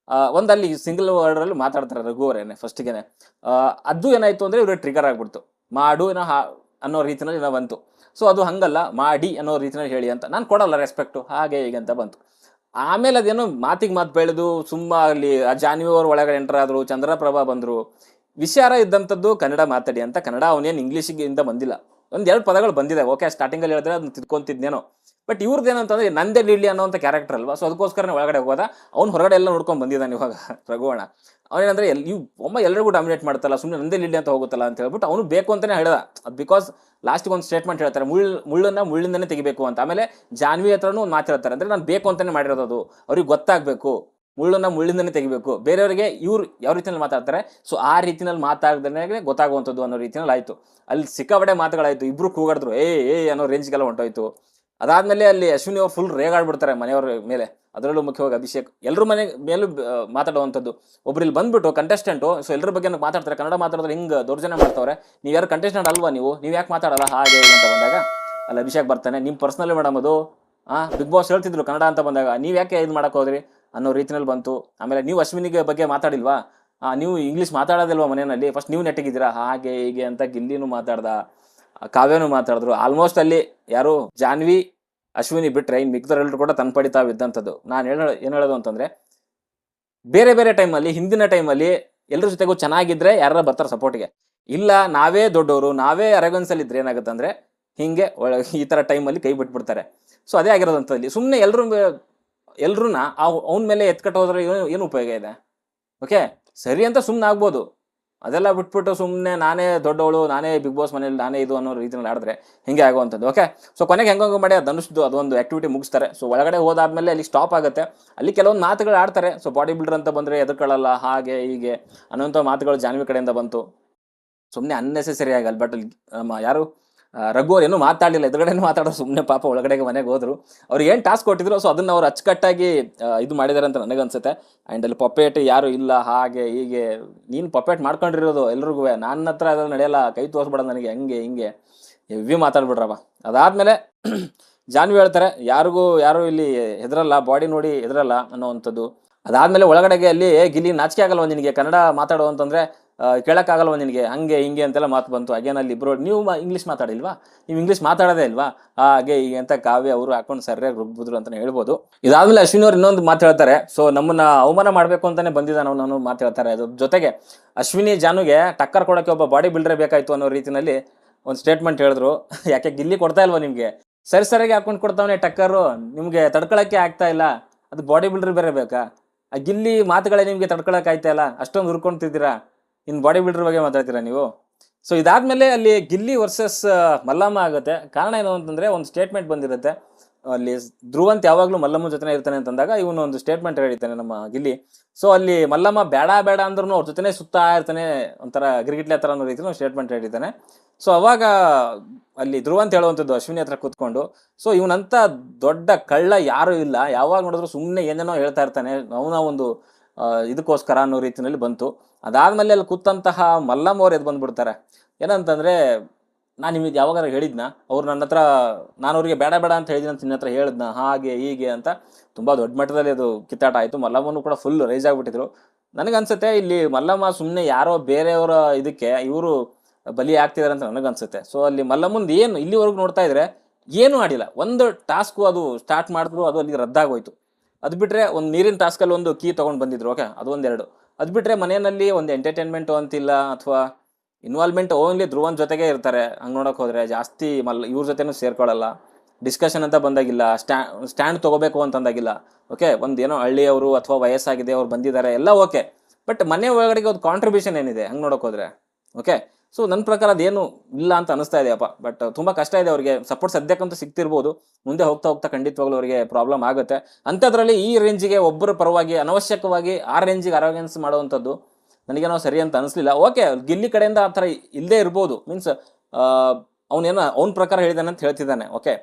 ಒಂದಲ್ಲಿ ಸಿಂಗಲ್ ವರ್ಡಲ್ಲಿ ಮಾತಾಡ್ತಾರೆ ರಘು ಅವರೇನೆ ಫಸ್ಟ್ಗೆನೆ ಅದು ಏನಾಯ್ತು ಅಂದ್ರೆ ಇವ್ರಿಗೆ ಟ್ರಿಗರ್ ಆಗಿಬಿಡ್ತು. ಮಾಡು ಏನೋ ಅನ್ನೋ ರೀತಿನಲ್ಲಿ ಏನೋ ಬಂತು. ಸೊ ಅದು ಹಂಗಲ್ಲ, ಮಾಡಿ ಅನ್ನೋ ರೀತಿನಲ್ಲಿ ಹೇಳಿ ಅಂತ. ನಾನು ಕೊಡಲ್ಲ ರೆಸ್ಪೆಕ್ಟು ಹಾಗೆ ಹೀಗೆ ಅಂತ ಬಂತು. ಆಮೇಲೆ ಅದೇನೋ ಮಾತಿಗೆ ಮಾತು ಬೆಳೆದು ಸುಮ್ಮ ಅಲ್ಲಿ ಆ ಜಾನ್ವಿ ಅವ್ರ ಒಳಗಡೆ ಎಂಟರ್ ಆದ್ರು, ಚಂದ್ರಪ್ರಭಾ ಬಂದ್ರು. ವಿಚಾರ ಇದ್ದಂಥದ್ದು ಕನ್ನಡ ಮಾತಾಡಿ ಅಂತ. ಕನ್ನಡ ಅವನೇನು ಇಂಗ್ಲೀಷಿಗೆ ಇಂದ ಬಂದಿಲ್ಲ. ಒಂದ್ ಎರಡು ಪದಗಳು ಬಂದಿದೆ ಓಕೆ ಸ್ಟಾರ್ಟಿಂಗಲ್ಲಿ ಹೇಳಿದ್ರೆ ಅದನ್ನ ತಿದ್ಕೊಂತಿದ್ನೇನೋ. ಬಟ್ ಇವ್ರದ್ದು ಏನಂತಂದ್ರೆ ನಂದೇ ಲೀಡ್ಲಿ ಅನ್ನೋಂಥ ಕ್ಯಾರೆಕ್ಟರ್ ಅಲ್ವಾ? ಸೊ ಅದಕ್ಕೋಸ್ಕರನೇ ಒಳಗಡೆ ಹೋಗೋದ? ಅವ್ನು ಹೊರಗಡೆ ಎಲ್ಲ ನೋಡ್ಕೊಂಡು ಬಂದಿದ್ದಾನೆ ಇವಾಗ ರಘುವಣ ಅವನೇನಂದ್ರೆ ಎಲ್ಲಿ ಇವ್ ಒಮ್ಮ ಎಲ್ಲರಿಗೂ ಡಾಮಿನೇಟ್ ಮಾಡ್ತಲ್ಲ ಸುಮ್ಮನೆ ನಂದೇ ನಿಲ್ಲಿ ಅಂತ ಹೋಗುತ್ತಲ್ಲ ಅಂತ ಹೇಳ್ಬಿಟ್ಟು ಅವನು ಬೇಕು ಅಂತಾನೆ ಹೇಳ್ದ. ಅದು ಬಿಕಾಸ್ ಲಾಸ್ಟಿಗೆ ಒಂದು ಸ್ಟೇಟ್ಮೆಂಟ್ ಹೇಳ್ತಾರೆ, ಮುಳ್ಳು ಮುಳ್ಳನ್ನ ಮುಳ್ಳಿಂದನೇ ತೆಗಿಬೇಕು ಅಂತ. ಆಮೇಲೆ ಜಾನ್ವಿ ಹತ್ರನೂ ಒಂದು ಮಾತು ಹೇಳ್ತಾರೆ. ಅಂದ್ರೆ ನಾನು ಬೇಕು ಅಂತಾನೆ ಮಾಡಿರೋದು ಅದು. ಅವ್ರಿಗೆ ಗೊತ್ತಾಗಬೇಕು. ಮುಳ್ಳನ್ನ ಮುಳ್ಳಿಂದನೇ ತೆಗಿಬೇಕು. ಬೇರೆಯವರಿಗೆ ಇವ್ರು ಯಾವ ರೀತಿಯಲ್ಲಿ ಮಾತಾಡ್ತಾರೆ? ಸೊ ಆ ರೀತಿನಲ್ಲಿ ಮಾತಾಡ್ದೇ ಗೊತ್ತಾಗುವಂಥದ್ದು ಅನ್ನೋ ರೀತಿಯಲ್ಲಿ ಆಯ್ತು. ಅಲ್ಲಿ ಸಿಕ್ಕಾಬಡೆ ಮಾತುಗಳಾಯಿತು. ಇಬ್ರು ಕೂಗಾಡಿದ್ರು ಏ ಏ ಅನ್ನೋ ರೇಂಜ್ಗೆಲ್ಲ ಹೊಂಟೋಯ್ತು. ಅದಾದ್ಮೇಲೆ ಅಲ್ಲಿ ಅಶ್ವಿನಿ ಅವ್ರು ಫುಲ್ ರೇಗಾಡ್ಬಿಡ್ತಾರೆ ಮನೆಯವ್ರ ಮೇಲೆ. ಅದರಲ್ಲೂ ಮುಖ್ಯವಾಗಿ ಅಭಿಷೇಕ್. ಎಲ್ಲರೂ ಮನೆ ಮೇಲೂ ಮಾತಾಡುವಂಥದ್ದು. ಒಬ್ರು ಇಲ್ಲಿ ಬಂದ್ಬಿಟ್ಟು ಕಂಟೆಸ್ಟೆಂಟು ಸೊ ಎಲ್ಲರ ಬಗ್ಗೆ ಮಾತಾಡ್ತಾರೆ. ಕನ್ನಡ ಮಾತಾಡಿದ್ರೆ ಹಿಂಗೆ ದೌರ್ಜನ್ಯ ಮಾಡ್ತಾವ್ರೆ. ನೀವು ಯಾರು ಕಂಟೆಸ್ಟೆಂಟ್ ಅಲ್ವಾ ನೀವು? ನೀವು ಯಾಕೆ ಮಾತಾಡಲ್ಲ? ಹಾಗೆ ಅಂತ ಬಂದಾಗ, ಅಲ್ಲಿ ಅಭಿಷೇಕ್ ಬರ್ತಾನೆ. ನಿಮ್ಮ ಪರ್ಸ್ನಲ್ ಮೇಡಮ್ ಅದು? ಹಾಂ ಬಿಗ್ ಬಾಸ್ ಹೇಳ್ತಿದ್ರು ಕನ್ನಡ ಅಂತ ಬಂದಾಗ. ನೀವು ಯಾಕೆ ಇದು ಮಾಡಕ್ ಹೋದ್ರಿ? ಅನ್ನೋ ರೀತಿಯಲ್ಲಿ ಬಂತು. ಆಮೇಲೆ ನೀವು ಅಶ್ವಿನಿಗೆ ಬಗ್ಗೆ ಮಾತಾಡಿಲ್ವಾ? ನೀವು ಇಂಗ್ಲೀಷ್ ಮಾತಾಡೋದಿಲ್ವಾ ಮನೆಯಲ್ಲಿ? ಫಸ್ಟ್ ನೀವು ನೆಟ್ಟಿಗಿದ್ದೀರಾ? ಹಾಗೆ ಹೀಗೆ ಅಂತ ಗಿಲ್ಲಿನೂ ಮಾತಾಡ್ದ, ಕಾವ್ಯನೂ ಮಾತಾಡಿದ್ರು. ಆಲ್ಮೋಸ್ಟ್ ಅಲ್ಲಿ ಯಾರು, ಜಾನ್ವಿ ಅಶ್ವಿನಿ ಬಿಟ್ರೆ ಇನ್ನು ಮಿಕ್ದರೆಲ್ಲರೂ ಕೂಡ ತನ್ನ ಪಡಿ ತಾವು ಇದ್ದಂಥದ್ದು. ನಾನು ಹೇಳ, ಏನು ಹೇಳೋದು ಅಂತಂದ್ರೆ, ಬೇರೆ ಬೇರೆ ಟೈಮಲ್ಲಿ, ಹಿಂದಿನ ಟೈಮಲ್ಲಿ ಎಲ್ಲರ ಜೊತೆಗೂ ಚೆನ್ನಾಗಿದ್ರೆ ಯಾರ ಬರ್ತಾರೆ ಸಪೋರ್ಟ್ಗೆ ಇಲ್ಲ, ನಾವೇ ದೊಡ್ಡವರು ನಾವೇ ಅರಗನ್ಸಲ್ಲಿ ಇದ್ರೆ ಏನಾಗುತ್ತೆ ಅಂದ್ರೆ ಹಿಂಗೆ ಈ ಥರ ಟೈಮಲ್ಲಿ ಕೈ ಬಿಟ್ಬಿಡ್ತಾರೆ. ಸೊ ಅದೇ ಆಗಿರೋದಂಥದ್ದು ಸುಮ್ಮನೆ ಎಲ್ಲರೂ ಎಲ್ರನ್ನ ಅವನ ಮೇಲೆ ಎತ್ಕಟ್ಟು ಹೋದ್ರೆ ಏನು ಏನು ಉಪಯೋಗ ಇದೆ? ಓಕೆ ಸರಿ ಅಂತ ಸುಮ್ಮನೆ ಆಗ್ಬೋದು. ಅದೆಲ್ಲ ಬಿಟ್ಬಿಟ್ಟು ಸುಮ್ಮನೆ ನಾನೇ ದೊಡ್ಡವಳು, ನಾನೇ ಬಿಗ್ ಬಾಸ್ ಮನೇಲಿ ನಾನೇ ಇದು ಅನ್ನೋ ರೀತಿಯಲ್ಲಿ ಆಡಿದ್ರೆ ಹಿಂಗೆ ಆಗುವಂಥದ್ದು. ಓಕೆ ಸೊ ಕೊನೆಗೆ ಹೆಂಗಂಗೆ ಮಾಡಿ ಅದು ಅದೊಂದು ಆಕ್ಟಿವಿಟಿ ಮುಗಿಸ್ತಾರೆ. ಸೊ ಒಳಗಡೆ ಹೋದಾದ್ಮೇಲೆ ಅಲ್ಲಿ ಸ್ಟಾಪ್ ಆಗುತ್ತೆ. ಅಲ್ಲಿ ಕೆಲವೊಂದು ಮಾತುಗಳು ಆಡ್ತಾರೆ. ಸೊ ಬಾಡಿ ಬಿಲ್ಡರ್ ಅಂತ ಬಂದರೆ ಎದುರ್ಕೊಳ್ಳಲ್ಲ, ಹಾಗೆ, ಹೀಗೆ ಅನ್ನೋಂಥ ಮಾತುಗಳು ಜಾನ್ವಿ ಕಡೆಯಿಂದ ಬಂತು. ಸುಮ್ಮನೆ ಅನ್ನೆಸೆಸರಿ ಆಗಲ್ಲ ಬಟ್ ಅಲ್ಲಿ ಯಾರು? ರಘು ಏನೂ ಮಾತಾಡಲಿಲ್ಲ. ಎದುರುಗಡೆನೂ ಮಾತಾಡೋ ಸುಮ್ಮನೆ ಪಾಪ ಒಳಗಡೆಗೆ ಮನೆಗೆ ಹೋದ್ರು. ಅವ್ರು ಏನು ಟಾಸ್ಕ್ ಕೊಟ್ಟಿದ್ರು ಸೊ ಅದನ್ನು ಅವ್ರು ಅಚ್ಚುಕಟ್ಟಾಗಿ ಇದು ಮಾಡಿದ್ದಾರೆ ಅಂತ ನನಗನ್ಸುತ್ತೆ. ಆ್ಯಂಡ್ ಅಲ್ಲಿ ಪಪೇಟ್ ಯಾರು ಇಲ್ಲ, ಹಾಗೆ, ಹೀಗೆ, ನೀನು ಪಪೇಟ್ ಮಾಡ್ಕೊಂಡಿರೋದು ಎಲ್ರಿಗೂ ನನ್ನ ಹತ್ರ ಅದ್ರಲ್ಲಿ ನಡೆಯಲ್ಲ, ಕೈ ತೋರಿಸ್ಬೇಡ ನನಗೆ, ಹಂಗೆ, ಹಿಂಗೆ. ಹೆವಿ ಮಾತಾಡ್ಬಿಡ್ರವ ಅದಾದಮೇಲೆ ಜಾನ್ವಿ ಹೇಳ್ತಾರೆ, ಯಾರಿಗೂ, ಯಾರು ಇಲ್ಲಿ ಹೆದರಲ್ಲ ಬಾಡಿ ನೋಡಿ ಹೆದರಲ್ಲ ಅನ್ನೋವಂಥದ್ದು. ಅದಾದಮೇಲೆ ಒಳಗಡೆಗೆ ಅಲ್ಲಿ ಗಿಲಿ ನಾಚಿಕೆ ಆಗಲ್ವ ನಿನಗೆ? ಕನ್ನಡ ಮಾತಾಡೋ ಅಂತಂದ್ರೆ ಕೇಳಕ್ಕಾಗಲ್ವ ನಿನಗೆ? ಹಂಗೆ, ಹಿಂಗೆ ಅಂತೆಲ್ಲ ಮಾತು ಬಂತು. ಅಗೇನ್ ಅಲ್ಲಿ ಇಬ್ಬರು ನೀವು ಇಂಗ್ಲೀಷ್ ಮಾತಾಡಿಲ್ವಾ? ನೀವು ಇಂಗ್ಲೀಷ್ ಮಾತಾಡೋದೇ ಇಲ್ವಾ? ಹಾಗೆ ಹೀಗೆ ಅಂತ ಕಾವ್ಯ ಅವರು ಹಾಕೊಂಡು ಸರಿಯಾಗಿ ರುಬ್ಬಿದ್ರು ಅಂತಲೇ ಹೇಳ್ಬೋದು. ಇದಾದಮೇಲೆ ಅಶ್ವಿನಿ ಅವರು ಇನ್ನೊಂದು ಮಾತು ಹೇಳ್ತಾರೆ. ಸೊ ನಮ್ಮನ್ನ ಅವಮಾನ ಮಾಡಬೇಕು ಅಂತಾನೆ ಬಂದಿದ್ದಾನೆ ಅವನು ಮಾತು ಹೇಳ್ತಾರೆ. ಅದ್ರ ಜೊತೆಗೆ ಅಶ್ವಿನಿ ಜಾನುಗೆ ಟಕ್ಕರ್ ಕೊಡೋಕ್ಕೆ ಒಬ್ಬ ಬಾಡಿ ಬಿಲ್ಡರ್ ಬೇಕಾಯಿತು ಅನ್ನೋ ರೀತಿಯಲ್ಲಿ ಒಂದು ಸ್ಟೇಟ್ಮೆಂಟ್ ಹೇಳಿದ್ರು. ಯಾಕೆ ಗಿಲ್ಲಿ ಕೊಡ್ತಾ ಇಲ್ವಾ ನಿಮಗೆ? ಸರಿ, ಸರಿಯಾಗಿ ಹಾಕೊಂಡು ಕೊಡ್ತಾವನೆ ಟಕ್ಕರು. ನಿಮಗೆ ತಡ್ಕೊಳಕ್ಕೆ ಆಗ್ತಾ ಇಲ್ಲ. ಅದು ಬಾಡಿ ಬಿಲ್ಡರ್ ಬೇರೆ ಬೇಕಾ? ಆ ಗಿಲ್ಲಿ ಮಾತುಗಳೇ ನಿಮಗೆ ತಡ್ಕೊಳಕ್ಕೆ ಆಯ್ತಾ ಇಲ್ಲ. ಅಷ್ಟೊಂದು ಹುರ್ಕೊಂತಿದ್ದೀರಾ? ಇನ್ನು ಬಾಡಿ ಬಿಲ್ಡರ್ ಬಗ್ಗೆ ಮಾತಾಡ್ತೀರಾ ನೀವು? ಸೊ ಇದಾದ್ಮೇಲೆ ಅಲ್ಲಿ ಗಿಲ್ಲಿ ವರ್ಸಸ್ ಮಲ್ಲಮ್ಮ ಆಗುತ್ತೆ. ಕಾರಣ ಏನು ಅಂತಂದ್ರೆ ಒಂದು ಸ್ಟೇಟ್ಮೆಂಟ್ ಬಂದಿರುತ್ತೆ. ಅಲ್ಲಿ ಧ್ರುವಂತ್ ಯಾವಾಗಲೂ ಮಲ್ಲಮ್ಮ ಜೊತೆ ಇರ್ತಾನೆ ಅಂತಂದಾಗ ಇವನು ಒಂದು ಸ್ಟೇಟ್ಮೆಂಟ್ ಹೇಳಿರ್ತಾನೆ ನಮ್ಮ ಗಿಲ್ಲಿ. ಸೊ ಅಲ್ಲಿ ಮಲ್ಲಮ್ಮ ಬೇಡ ಬೇಡ ಅಂದ್ರೂ ಅವ್ರ ಜೊತೆನೇ ಸುತ್ತಾ ಇರ್ತಾನೆ ಒಂಥರ ಗಿರಿಗಿಟ್ಲೆ ಹತ್ರ ಅನ್ನೋ ರೀತಿ ಸ್ಟೇಟ್ಮೆಂಟ್ ಹೇಳಿದ್ದಾನೆ. ಸೊ ಅವಾಗ ಅಲ್ಲಿ ಧ್ರುವಂತ್ ಹೇಳುವಂಥದ್ದು ಅಶ್ವಿನಿ ಹತ್ರ ಕೂತ್ಕೊಂಡು. ಸೊ ಇವನಂತ ದೊಡ್ಡ ಕಳ್ಳ ಯಾರು ಇಲ್ಲ. ಯಾವಾಗ ನೋಡಿದ್ರು ಸುಮ್ಮನೆ ಏನೇನೋ ಹೇಳ್ತಾ ಇರ್ತಾನೆ. ಅವನ ಒಂದು ಇದಕ್ಕೋಸ್ಕರ ಅನ್ನೋ ರೀತಿಯಲ್ಲಿ ಬಂತು. ಅದಾದ್ಮೇಲೆ ಅಲ್ಲಿ ಕೂತಂತಹ ಮಲ್ಲಮ್ಮ ಅವ್ರು ಎದ್ದು ಬಂದ್ಬಿಡ್ತಾರೆ. ಏನಂತಂದ್ರೆ, ನಾನು ನಿಮಗೆ ಯಾವಾಗಾರ ಹೇಳಿದ್ನ? ಅವ್ರು ನನ್ನ ಹತ್ರ, ನಾನು ಅವ್ರಿಗೆ ಬೇಡ ಬೇಡ ಅಂತ ಹೇಳಿದ್ನ ನಿನ್ನ ಹತ್ರ ಹೇಳಿದ್ನ? ಹಾಗೆ, ಹೀಗೆ ಅಂತ ತುಂಬ ದೊಡ್ಡ ಮಟ್ಟದಲ್ಲಿ ಅದು ಕಿತ್ತಾಟ ಆಯಿತು. ಮಲ್ಲಮ್ಮನೂ ಕೂಡ ಫುಲ್ ರೈಸ್ ಆಗಿಬಿಟ್ಟಿದ್ರು. ನನಗನ್ಸುತ್ತೆ ಇಲ್ಲಿ ಮಲ್ಲಮ್ಮ ಸುಮ್ಮನೆ ಯಾರೋ ಬೇರೆಯವರ ಇದಕ್ಕೆ ಇವರು ಬಲಿ ಆಗ್ತಿದ್ದಾರೆ ಅಂತ ನನಗನ್ಸುತ್ತೆ ಸೊ ಅಲ್ಲಿ ಮಲ್ಲಮ್ಮಂದು ಏನು, ಇಲ್ಲಿವರೆಗೂ ನೋಡ್ತಾ ಇದ್ರೆ ಏನೂ ಆಡಿಲ್ಲ. ಒಂದು ಟಾಸ್ಕು ಅದು ಸ್ಟಾರ್ಟ್ ಮಾಡಿದ್ರು, ಅದು ಅಲ್ಲಿ ರದ್ದಾಗೋಯ್ತು. ಅದು ಬಿಟ್ಟರೆ ಒಂದು ನೀರಿನ ಟಾಸ್ಕಲ್ಲಿ ಒಂದು ಕೀ ತೊಗೊಂಡು ಬಂದಿದ್ರು ಓಕೆ ಅದು ಒಂದೆರಡು ಅದು ಬಿಟ್ಟರೆ ಮನೆಯಲ್ಲಿ ಒಂದು ಎಂಟರ್ಟೈನ್ಮೆಂಟು ಅಂತಿಲ್ಲ ಅಥವಾ ಇನ್ವಾಲ್ವ್ಮೆಂಟ್ ಓನ್ಲಿ ಧ್ರುವನ್ ಜೊತೆಗೆ ಇರ್ತಾರೆ. ಹಂಗೆ ನೋಡೋಕೆ ಹೋದರೆ ಜಾಸ್ತಿ ಮಲ್ ಇವ್ರ ಜೊತೆನೂ ಸೇರ್ಕೊಳ್ಳಲ್ಲ ಡಿಸ್ಕಷನ್ ಅಂತ ಬಂದಾಗಿಲ್ಲ. ಸ್ಟ್ಯಾ ಸ್ಟ್ಯಾಂಡ್ ತೊಗೋಬೇಕು ಅಂತಂದಾಗಿಲ್ಲ. ಓಕೆ ಒಂದು ಏನೋ ಹಳ್ಳಿಯವರು ಅಥವಾ ವಯಸ್ಸಾಗಿದೆ, ಅವ್ರು ಬಂದಿದ್ದಾರೆ, ಎಲ್ಲ ಓಕೆ ಬಟ್ ಮನೆ ಒಳಗಡೆಗೆ ಒಂದು ಕಾಂಟ್ರಿಬ್ಯೂಷನ್ ಏನಿದೆ? ಹಂಗೆ ನೋಡೋಕೆ ಹೋದರೆ. ಓಕೆ ಸೊ ನನ್ನ ಪ್ರಕಾರ ಅದೇನು ಇಲ್ಲ ಅಂತ ಅನಿಸ್ತಾ ಇದೆಯಪ್ಪ ಬಟ್ ತುಂಬ ಕಷ್ಟ ಇದೆ ಅವರಿಗೆ. ಸಪೋರ್ಟ್ ಸದ್ಯಕ್ಕಂತೂ ಸಿಗ್ತಿರ್ಬೋದು. ಮುಂದೆ ಹೋಗ್ತಾ ಹೋಗ್ತಾ ಖಂಡಿತವಾಗ್ಲೂ ಅವರಿಗೆ ಪ್ರಾಬ್ಲಮ್ ಆಗುತ್ತೆ. ಅಂಥದ್ರಲ್ಲಿ ಈ ರೇಂಜಿಗೆ ಒಬ್ಬರ ಪರವಾಗಿ ಅನವಶ್ಯಕವಾಗಿ ಆ ರೇಂಜಿಗೆ ಅರೋಗೆನ್ಸ್ ಮಾಡುವಂಥದ್ದು ನನಗೇನೋ ಸರಿ ಅಂತ ಅನಿಸ್ಲಿಲ್ಲ. ಓಕೆ ಗಿಲ್ಲಿ ಕಡೆಯಿಂದ ಆ ಥರ ಇಲ್ಲದೇ ಇರ್ಬೋದು. ಮೀನ್ಸ್ ಅವನೇನೋ ಅವ್ನ ಪ್ರಕಾರ ಹೇಳಿದಾನೆ ಅಂತ ಹೇಳ್ತಿದ್ದಾನೆ. ಓಕೆ